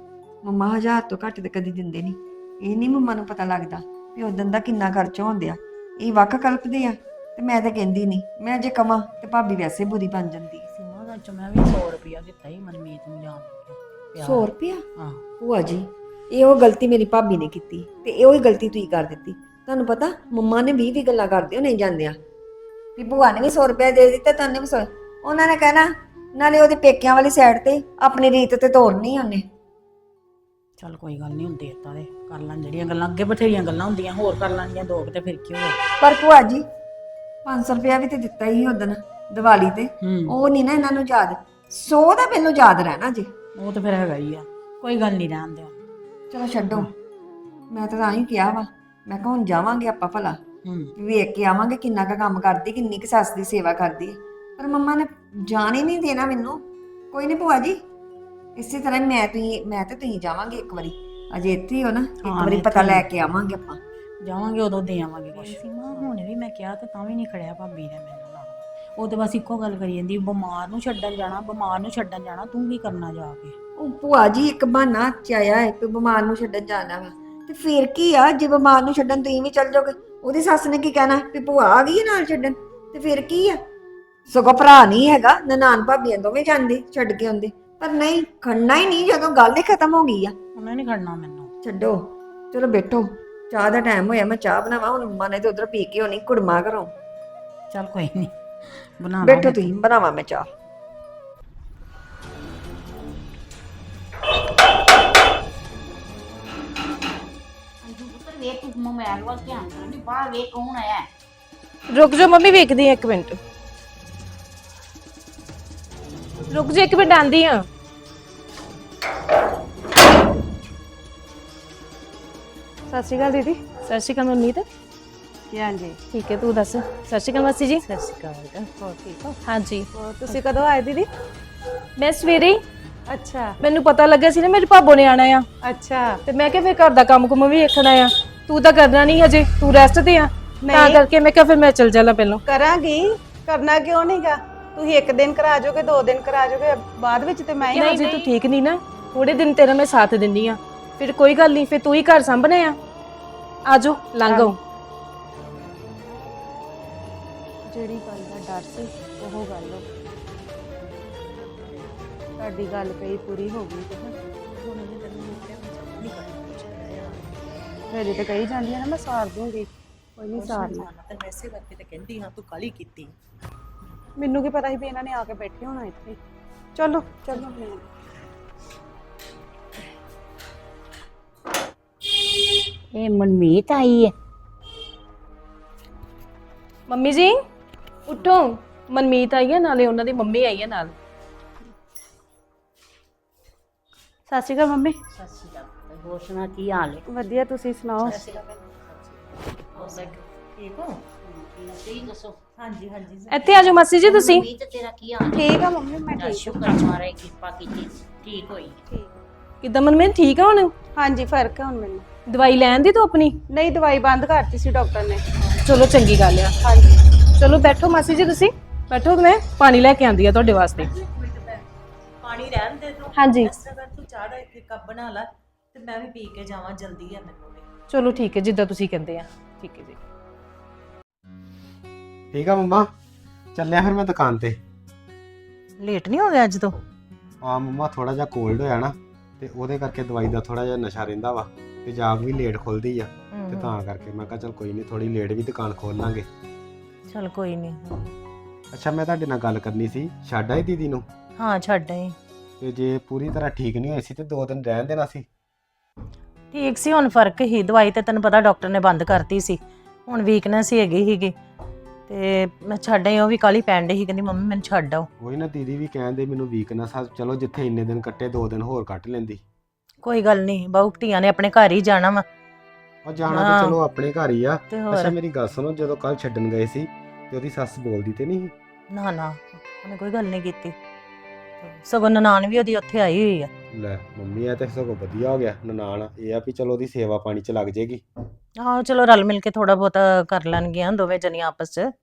[SPEAKER 5] ਮੰਮਾ ਹਜ਼ਾਰ ਤੋਂ ਘੱਟ ਤੇ ਕਦੀ ਦਿੰਦੇ ਨਹੀਂ। ਇਹ ਨਹੀਂ ਮੰਮਾ ਨੂੰ ਪਤਾ ਲੱਗਦਾ ਵੀ ਉਦੋਂ ਦਾ ਕਿੰਨਾ ਖਰਚਾ ਹੁੰਦਿਆ ਇਹ ਵੱਖ ਕਲਪਦੇ ਆ ਤੇ ਮੈਂ ਤਾਂ ਕਹਿੰਦੀ ਨਹੀਂ। ਮੈਂ ਜੇ ਕਵਾਂ ਤੇ ਭਾਬੀ ਵੈਸੇ ਬੁਰੀ ਬਣ ਜਾਂਦੀ।
[SPEAKER 2] ਸੀਮਾ ਦਾ ਚ ਮੈਂ ਵੀ 100 ਰੁਪਿਆ ਦਿੱਤਾ ਹੀ ਮਨਮੀਤ ਨੂੰ ਜਾਣ ਲੱਗਿਆ
[SPEAKER 5] 100 ਰੁਪਇਆ?
[SPEAKER 2] ਹਾਂ।
[SPEAKER 5] ਭੂਆ ਜੀ ਇਹ ਉਹ ਗਲਤੀ ਮੇਰੀ ਭਾਬੀ ਨੇ ਕੀਤੀ ਤੇ ਇਹੋ ਹੀ ਗਲਤੀ ਤੁਸੀਂ ਕਰ ਦਿੱਤੀ। ਤੁਹਾਨੂੰ ਪਤਾ ਮੰਮਾ ਨੇ 20 20 ਗੱਲਾਂ ਕਰਦੇ ਹੋ ਨਹੀਂ ਜਾਂਦਿਆਂ। ਵੀ ਭੂਆ ਨੇ ਵੀ 100 ਰੁਪਏ ਦੇ ਦਿੱਤਾ ਤੈਨੂੰ ਵੀ 100 ਉਹਨਾਂ ਨੇ ਕਹਿਣਾ ਨਾਲੇ ਉਹਦੇ ਪੇਕਿਆਂ ਵਾਲੀ ਸਾਈਡ ਤੇ ਆਪਣੀ ਰੀਤ ਤੇ ਤੋੜਨੀ ਉਹਨੇ।
[SPEAKER 2] ਚੱਲ ਕੋਈ ਗੱਲ ਨਹੀਂ ਹੁੰਦੀ ਏਦਾਂ ਦੇ। ਕਰ ਲਾਂ ਜਿਹੜੀਆਂ ਗੱਲਾਂ ਅੱਗੇ ਬਥੇਰੀਆਂ ਗੱਲਾਂ ਹੁੰਦੀਆਂ ਹੋਰ ਕਰ ਲਾਂਗੀਆਂ ਦੋ ਕੁ ਤੇ ਫਿਰ ਕੀ ਹੋਇਆ?
[SPEAKER 5] ਪਰ ਭੂਆ ਜੀ 500 ਰੁਪਇਆ ਵੀ ਤੇ ਦਿੱਤਾ ਹੀ ਉਦਣ ਦੀਵਾਲੀ ਤੇ।
[SPEAKER 2] ਹੂੰ।
[SPEAKER 5] ਉਹ ਨਹੀਂ ਨਾ ਇਹਨਾਂ ਨੂੰ ਯਾਦ। 100 ਦਾ ਮੈਨੂੰ ਯਾਦ ਰਹਿਣਾ ਜੀ।
[SPEAKER 2] ਉਹ ਤਾਂ ਫਿਰ ਹੈਗਾ ਹੀ ਆ। ਕੋਈ ਗੱਲ ਨਹੀਂ ਰਹਿਣ ਦਿਓ।
[SPEAKER 5] ਚਲੋ ਛੱਡੋ। ਮੈਂ ਤਾਂ ਤਾਂ ਹੀ ਕਿਹਾ ਵਾ। ਮੈਂ ਕਿਹਾ ਹੁਣ ਜਾਵਾਂਗੇ ਆਪਾਂ ਭਲਾ।
[SPEAKER 2] ਹੂੰ।
[SPEAKER 5] ਵੀ ਵੇਖ ਕੇ ਆਵਾਂਗੇ ਕਿੰਨਾ ਕੁ ਕੰਮ ਕਰਦੀ ਕਿੰਨੀ ਕੁ ਸੱਸ ਦੀ ਸੇਵਾ ਕਰਦੀ। ਹੈ। ਪਰ ਮੰਮਾ ਨੇ ਜਾਣ ਹੀ ਨਹੀਂ ਦੇਣਾ ਮੈਨੂੰ। ਕੋਈ ਨਹੀਂ ਭੂਆ ਜੀ ਇਸੇ ਤਰ੍ਹਾਂ ਹੀ ਮੈਂ ਤੁਸੀਂ ਮੈਂ ਤੇ ਤੁਸੀਂ ਜਾਵਾਂਗੇ ਇੱਕ ਵਾਰੀ। ਅਜੇ ਇੱਥੇ ਹੀ ਹੋ ਨਾ ਇੱਕ
[SPEAKER 2] ਹਾਂ,
[SPEAKER 5] ਵਾਰੀ
[SPEAKER 2] ਇੱਥੇ
[SPEAKER 5] ਪਤਾ
[SPEAKER 2] ਹੀ।
[SPEAKER 5] ਲੈ ਕੇ ਆਵਾਂਗੇ ਆਪਾਂ।
[SPEAKER 2] ਜਾਵਾਂਗੇ ਉਦੋਂ ਦੇ ਆਵਾਂਗੇ ਕੁਛ। ਸੀਮਾ ਹੁਣ ਵੀ ਮੈਂ ਕਿਹਾ ਤੇ ਤਾਂ ਵੀ ਨਹੀਂ ਖੜਿਆ ਭਾਬੀ ਨੇ ਮੈਨੂੰ ਨਾਲ। ਉਹ ਤੇ ਬਸ ਇੱਕੋ ਗੱਲ ਕਰੀ ਜਾਂਦੀ ਬਿਮਾਰ ਨੂੰ ਛੱਡਣ ਜਾਣਾ ਬਿਮਾਰ ਨੂੰ ਛੱਡਣ ਜਾਣਾ ਤੂੰ ਕੀ ਕਰਨਾ ਜਾ ਕੇ?
[SPEAKER 5] ਉਹ ਭੂਆ ਜੀ ਇੱਕ ਬਹਾਨਾ ਚਾਇਆ ਹੈ ਕਿ ਬਿਮਾਰ ਨੂੰ ਛੱਡਣ ਜਾਣਾ ਵਾ। ਤੇ ਫਿਰ ਕੀ ਆ? ਜੇ ਬਿਮਾਰ ਨੂੰ ਛੱਡਣ ਤੁਸੀਂ ਵੀ ਚੱਲ ਜਾਓਗੇ। ਉਹਦੀ ਸੱਸ ਨੇ ਕੀ ਕਹਿਣਾ? ਵੀ ਭੂਆ ਆ ਗਈ ਹੈ ਨਾਲ ਛੱਡਣ। ਤੇ ਫਿਰ ਕੀ ਆ? ਸਗੋਂ ਭਰਾ ਨਹੀਂ ਹੈਗਾ। ਨਨਾਣ ਭਾਬੀਆਂ ਦੋਵੇਂ ਜਾਂਦੇ ਛੱਡ ਕੇ ਆਉਂਦੇ। ਪਰ ਨਹੀਂ ਖੜਨਾ ਹੀ ਨਹੀਂ ਜਦੋਂ ਗੱਲ ਹੀ ਖਤਮ ਹੋ ਗਈ ਆ।
[SPEAKER 2] ਉਹਨੇ ਨਹੀਂ ਖੜਨਾ ਮੈਨੂੰ।
[SPEAKER 5] ਛੱਡੋ। ਚਲੋ ਬੈਠੋ। ਚਾਹ ਦਾ ਟਾਈਮ ਹੋਇਆ ਮੈਂ ਚਾਹ ਬਣਾਵਾਂ। ਹੁਣ ਮੰਮਾ ਨੇ ਤੇ ਉਧਰ ਪੀ ਕੇ ਹੋਣੀ ਕੁੜਮਾ ਘਰੋਂ।
[SPEAKER 2] ਚੱਲ ਕੋਈ ਨਹੀਂ। ਬਣਾ
[SPEAKER 5] ਬੈਠੋ ਤੁਸੀਂ ਬਣਾਵਾਂ ਮੈਂ ਚਾਹ।
[SPEAKER 2] ਪੁੱਤਰ ਵੇਖ ਤੂੰ ਮੋਬਾਈਲ ਵੱਲ ਧਿਆਨ ਕਰਨੀ ਬਾਹਰ ਵੇਖ ਕੌਣ ਆਇਆ ਹੈ।
[SPEAKER 1] ਰੁਕ ਜਾ ਮੰਮੀ ਵੇਖਦੀ ਆ ਇੱਕ ਮਿੰਟ। ਰੁਕ ਜਾ ਇੱਕ ਮਿੰਟ ਆਂਦੀ ਆ
[SPEAKER 3] ਸਤਿ ਸ਼੍ਰੀ ਅਕਾਲ ਦੀਦੀ।
[SPEAKER 1] ਸਤਿ ਸ਼੍ਰੀ ਅਕਾਲ
[SPEAKER 3] ਕੀ ਹਾਂਜੀ
[SPEAKER 1] ਠੀਕ ਹੈ ਤੂੰ ਦੱਸ। ਸਤਿ ਸ਼੍ਰੀ ਅਕਾਲ ਮਾਸੀ ਜੀ।
[SPEAKER 4] ਸਤਿ ਸ਼੍ਰੀ ਅਕਾਲ ਹੋਰ ਠੀਕ ਹੋ?
[SPEAKER 1] ਹਾਂਜੀ।
[SPEAKER 3] ਹੋਰ ਤੁਸੀਂ ਕਦੋਂ ਆਏ ਦੀਦੀ?
[SPEAKER 1] ਮੈਂ ਸਵੇਰੇ ਹੀ।
[SPEAKER 3] ਅੱਛਾ।
[SPEAKER 1] ਮੈਨੂੰ ਪਤਾ ਲੱਗਿਆ ਸੀ ਨਾ ਮੇਰੇ ਭਾਬੋ ਨੇ ਆਣਾ ਆ।
[SPEAKER 3] ਅੱਛਾ।
[SPEAKER 1] ਤੇ ਮੈਂ ਕਿਹਾ ਫਿਰ ਘਰ ਦਾ ਕੰਮ ਕੁਮ ਵੀ ਵੇਖਣਾ ਆ ਤੂੰ ਤਾਂ ਕਰਨਾ ਨਹੀਂ ਹਜੇ ਤੂੰ ਰੈਸਟ ਤੇ ਆ। ਤਾਂ
[SPEAKER 3] ਨਹੀਂ।
[SPEAKER 1] ਕਰਕੇ ਮੈਂ ਕਿਹਾ ਫਿਰ ਮੈਂ ਚੱਲ ਜਾਣਾ ਪਹਿਲਾਂ।
[SPEAKER 3] ਕਰਾਂਗੀ ਕਰਨਾ ਕਿਉਂ ਨਹੀਂਗਾ ਤੁਸੀਂ ਇੱਕ ਦਿਨ ਕਰਾ ਜਾਓਗੇ ਦੋ ਦਿਨ ਕਰਾ ਜਾਓਗੇ ਬਾਅਦ ਵਿੱਚ ਤੇ ਮੈਂ ਹੀ
[SPEAKER 1] ਨਹੀਂ ਜੇ ਤੂੰ ਠੀਕ ਨਹੀਂ ਨਾ ਥੋੜੇ ਦਿਨ ਤੇਰਾ ਮੈਂ ਸਾਥ ਦਿੰਨੀ ਆ। ਫਿਰ ਕੋਈ ਗੱਲ ਨਹੀਂ ਫਿਰ ਤੂੰ ਹੀ ਘਰ ਸੰਭਣੇ ਆ। ਆਜੋ ਲੰਘੋ।
[SPEAKER 3] ਜਿਹੜੀ ਗੱਲ ਦਾ ਡਰ ਸੀ ਉਹ ਗੱਲ ਹੋ ਤੁਹਾਡੀ ਗੱਲ ਕਈ ਪੂਰੀ ਹੋ ਗਈ ਤੇ ਹੁਣ ਇਹ ਤੈਨੂੰ ਫਿਰ ਤੇ ਕਹੀ ਜਾਂਦੀ ਹੈ ਨਾ ਮੈਂ ਸਾਰ ਦੂੰਗੀ। ਕੋਈ ਨਹੀਂ ਸਾਰਨਾ
[SPEAKER 4] ਤੇ ਵੈਸੇ ਕਰਕੇ ਤੇ ਕਹਿੰਦੀ ਹਾਂ ਤੂੰ ਕਾਲੀ ਕੀਤੀ।
[SPEAKER 3] ਮੈਨੂੰ ਕੀ ਪਤਾ ਸੀ ਵੀ ਇਹਨਾਂ ਨੇ ਆ ਕੇ ਬੈਠੇ ਹੋਣਾ ਇੱਥੇ ਚਲੋ ਚਲੋ ਮੈਂ
[SPEAKER 2] ਇਹ ਮਨਮੀਤ ਆਈ ਹੈ।
[SPEAKER 1] ਮੰਮੀ ਜੀ ਉੱਠੋ। ਮਨਮੀਤ ਆਈ ਹੈ ਨਾਲੇ ਉਹਨਾਂ ਦੀ ਮੰਮੀ ਆਈ ਹੈ ਨਾਲ।
[SPEAKER 3] ਸਤਿ ਸ਼੍ਰੀ ਅਕਾਲ ਮੰਮੀ।
[SPEAKER 2] ਸਤਿ ਸ਼੍ਰੀ ਅਕਾਲ। ਹੋਰ ਸੁਣਾ ਕੀ ਹਾਲ ਹੈ?
[SPEAKER 3] ਵਧੀਆ ਤੁਸੀਂ ਸੁਣਾਓ?
[SPEAKER 4] ਠੀਕ ਹੋ?
[SPEAKER 2] ਤੁਸੀਂ ਦੱਸੋ?
[SPEAKER 4] ਹਾਂਜੀ ਹਾਂਜੀ
[SPEAKER 1] ਇੱਥੇ ਆਜੋ ਮਾਸੀ ਜੀ ਤੁਸੀਂ।
[SPEAKER 2] ਮਨਮੀਤ ਤੇਰਾ ਕੀ ਹਾਲ ਹੈ?
[SPEAKER 3] ਠੀਕ ਆ ਮੰਮੀ ਮੈਂ
[SPEAKER 2] ਦਾ
[SPEAKER 3] ਠੀਕ
[SPEAKER 2] ਸ਼ੁਕਰ ਮਾਰੇ ਕਿਰਪਾ ਕੀਤੀ ਠੀਕ ਹੋਈ।
[SPEAKER 3] ਠੀਕ।
[SPEAKER 1] ਕਿਦਾਂ ਮਨਮੀਤ ਠੀਕ ਆ ਹੁਣ?
[SPEAKER 3] ਹਾਂਜੀ ਫ਼ਰਕ ਹੈ ਹੁਣ ਮੈਨੂੰ।
[SPEAKER 1] ਦਵਾਈ ਲੈਣ ਦੀ ਤੂੰ ਆਪਣੀ?
[SPEAKER 3] ਨਹੀਂ ਦਵਾਈ ਬੰਦ ਕਰਤੀ ਸੀ ਡਾਕਟਰ ਨੇ।
[SPEAKER 1] ਚਲੋ ਚੰਗੀ ਗੱਲ ਆ।
[SPEAKER 3] ਹਾਂਜੀ।
[SPEAKER 1] ਚਲੋ ਬੈਠੋ ਮਾਸੀ ਜੀ ਤੁਸੀਂ। ਬੈਠੋ ਮੈਂ ਪਾਣੀ ਲੈ ਕੇ ਆਂਦੀ ਆ ਤੁਹਾਡੇ ਵਾਸਤੇ।
[SPEAKER 4] ਪਾਣੀ ਰਹਿਣ ਦੇ ਤੂੰ
[SPEAKER 1] ਹਾਂਜੀ।
[SPEAKER 4] ਇਸ ਤਰ੍ਹਾਂ ਕਰ ਤੂੰ ਚਾਹ ਦਾ ਇੱਕ ਕੱਪ ਬਣਾ ਲੈ। ਮੈਂ ਵੀ ਪੀ ਕੇ ਜਾਵਾਂ ਜਲਦੀ ਹੈ ਮੈਨੂੰ ਵੀ।
[SPEAKER 1] ਚਲੋ ਠੀਕ ਹੈ ਜਿੱਦਾਂ ਤੁਸੀਂ ਕਹਿੰਦੇ ਆ। ਠੀਕ ਹੈ ਜੀ।
[SPEAKER 6] ਠੀਕ ਆ ਮੰਮਾ ਚੱਲਿਆ ਫਿਰ ਮੈਂ ਦੁਕਾਨ ਤੇ।
[SPEAKER 4] ਲੇਟ ਨਹੀਂ ਹੋ ਗਿਆ ਅੱਜ ਤੋਂ?
[SPEAKER 6] ਆ ਮੰਮਾ ਥੋੜਾ ਜਿਹਾ ਕੋਲਡ ਹੋਇਆ ਨਾ ਤੇ ਉਹਦੇ ਕਰਕੇ ਦਵਾਈ ਦਾ ਥੋੜਾ ਜਿਹਾ ਨਸ਼ਾ ਰਹਿੰਦਾ ਵਾ ਤੇ ਜਾਗ ਵੀ ਲੇਟ ਖੁੱਲਦੀ ਆ ਤੇ ਤਾਂ ਕਰਕੇ ਮੈਂ ਕਿਹਾ ਚੱਲ ਕੋਈ ਨਹੀਂ ਥੋੜੀ ਲੇਟ ਵੀ ਦੁਕਾਨ ਖੋਲ ਲਾਂਗੇ।
[SPEAKER 4] ਚਲ ਕੋਈ ਨਹੀਂ।
[SPEAKER 6] ਅੱਛਾ ਮੈਂ ਤੁਹਾਡੇ ਨਾਲ ਗੱਲ ਕਰਨੀ ਸੀ ਛੱਡ ਆਈ ਦੀਦੀ ਨੂੰ?
[SPEAKER 4] ਹਾਂ ਛੱਡ ਆਈ।
[SPEAKER 6] ਤੇ ਜੇ ਪੂਰੀ ਤਰ੍ਹਾਂ ਠੀਕ ਨਹੀਂ ਹੋਈ ਸੀ ਤੇ ਦੋ ਦਿਨ ਰਹਿਣ ਦੇਣਾ ਸੀ।
[SPEAKER 4] ਠੀਕ ਸੀ ਹੁਣ ਫ਼ਰਕ ਹੀ ਦਵਾਈ ਤੇ ਤੈਨੂੰ ਪਤਾ ਡਾਕਟਰ ਨੇ ਬੰਦ ਕਰਤੀ ਸੀ। ਹੁਣ ਵੀਕਨੈਸ ਹੀ ਹੈਗੀ ਹੀਗੀ ਤੇ ਮੈਂ ਛੱਡ ਆਈ ਉਹ ਵੀ ਕਾਲੀ ਪੈਣ ਡਈ ਸੀ ਕਹਿੰਦੀ ਮੰਮੀ ਮੈਨੂੰ ਛੱਡ ਆਓ।
[SPEAKER 6] ਉਹੀ ਨਾ ਦੀਦੀ ਵੀ ਕਹਿੰਦੇ ਮੈਨੂੰ ਵੀਕਨੈਸ ਆ ਚਲੋ ਜਿੱਥੇ ਇੰਨੇ ਦਿਨ ਕੱਟੇ ਦੋ ਦਿਨ ਹੋਰ ਕੱਟ ਲੈਂਦੀ।
[SPEAKER 4] ਕੋਈ ਗੱਲ ਨਹੀਂ ਬਾਹੂ ਧੀਆਂ ਨੇ ਆਪਣੇ ਘਰ ਹੀ ਜਾਣਾ ਵਾ।
[SPEAKER 6] ਉਹ ਜਾਣਾ
[SPEAKER 4] ਹਾਂ।
[SPEAKER 6] ਤੇ ਚਲੋ ਆਪਣੇ ਘਰ ਹੀ ਆ।
[SPEAKER 4] ਤੇ
[SPEAKER 6] ਅੱਛਾ
[SPEAKER 4] ਹੋਰ
[SPEAKER 6] ਮੇਰੀ ਗੱਲ ਸੁਣੋ ਜਦੋਂ ਕੱਲ ਛੱਡਣ ਗਏ ਸੀ ਤੇ ਉਹਦੀ ਸੱਸ ਬੋਲਦੀ ਤੇ ਨਹੀਂ ਸੀ?
[SPEAKER 4] ਨਾ ਨਾ ਉਹਨੇ ਕੋਈ ਗੱਲ ਨਹੀਂ ਕੀਤੀ। ਸਗੋਂ ਨਨਾਣ ਵੀ ਉਹਦੀ ਉੱਥੇ ਆਈ ਹੋਈ ਆ।
[SPEAKER 6] ਲੈ ਮੰਮੀ ਆ ਤੇ ਸਗੋਂ ਵਧੀਆ ਹੋ ਗਿਆ। ਨਨਾਣ ਇਹ ਆ ਵੀ ਚਲੋ ਉਹਦੀ ਸੇਵਾ ਪਾਣੀ ਚ ਲੱਗ ਜੇਗੀ।
[SPEAKER 4] ਆਹੋ ਚਲੋ ਰਲ ਮਿਲ ਕੇ ਥੋੜਾ ਬਹੁਤ ਕਰ ਲੈਣਗੀਆਂ ਦੋਵੇਂ ਜਣੀਆਂ ਆਪਸ 'ਚ।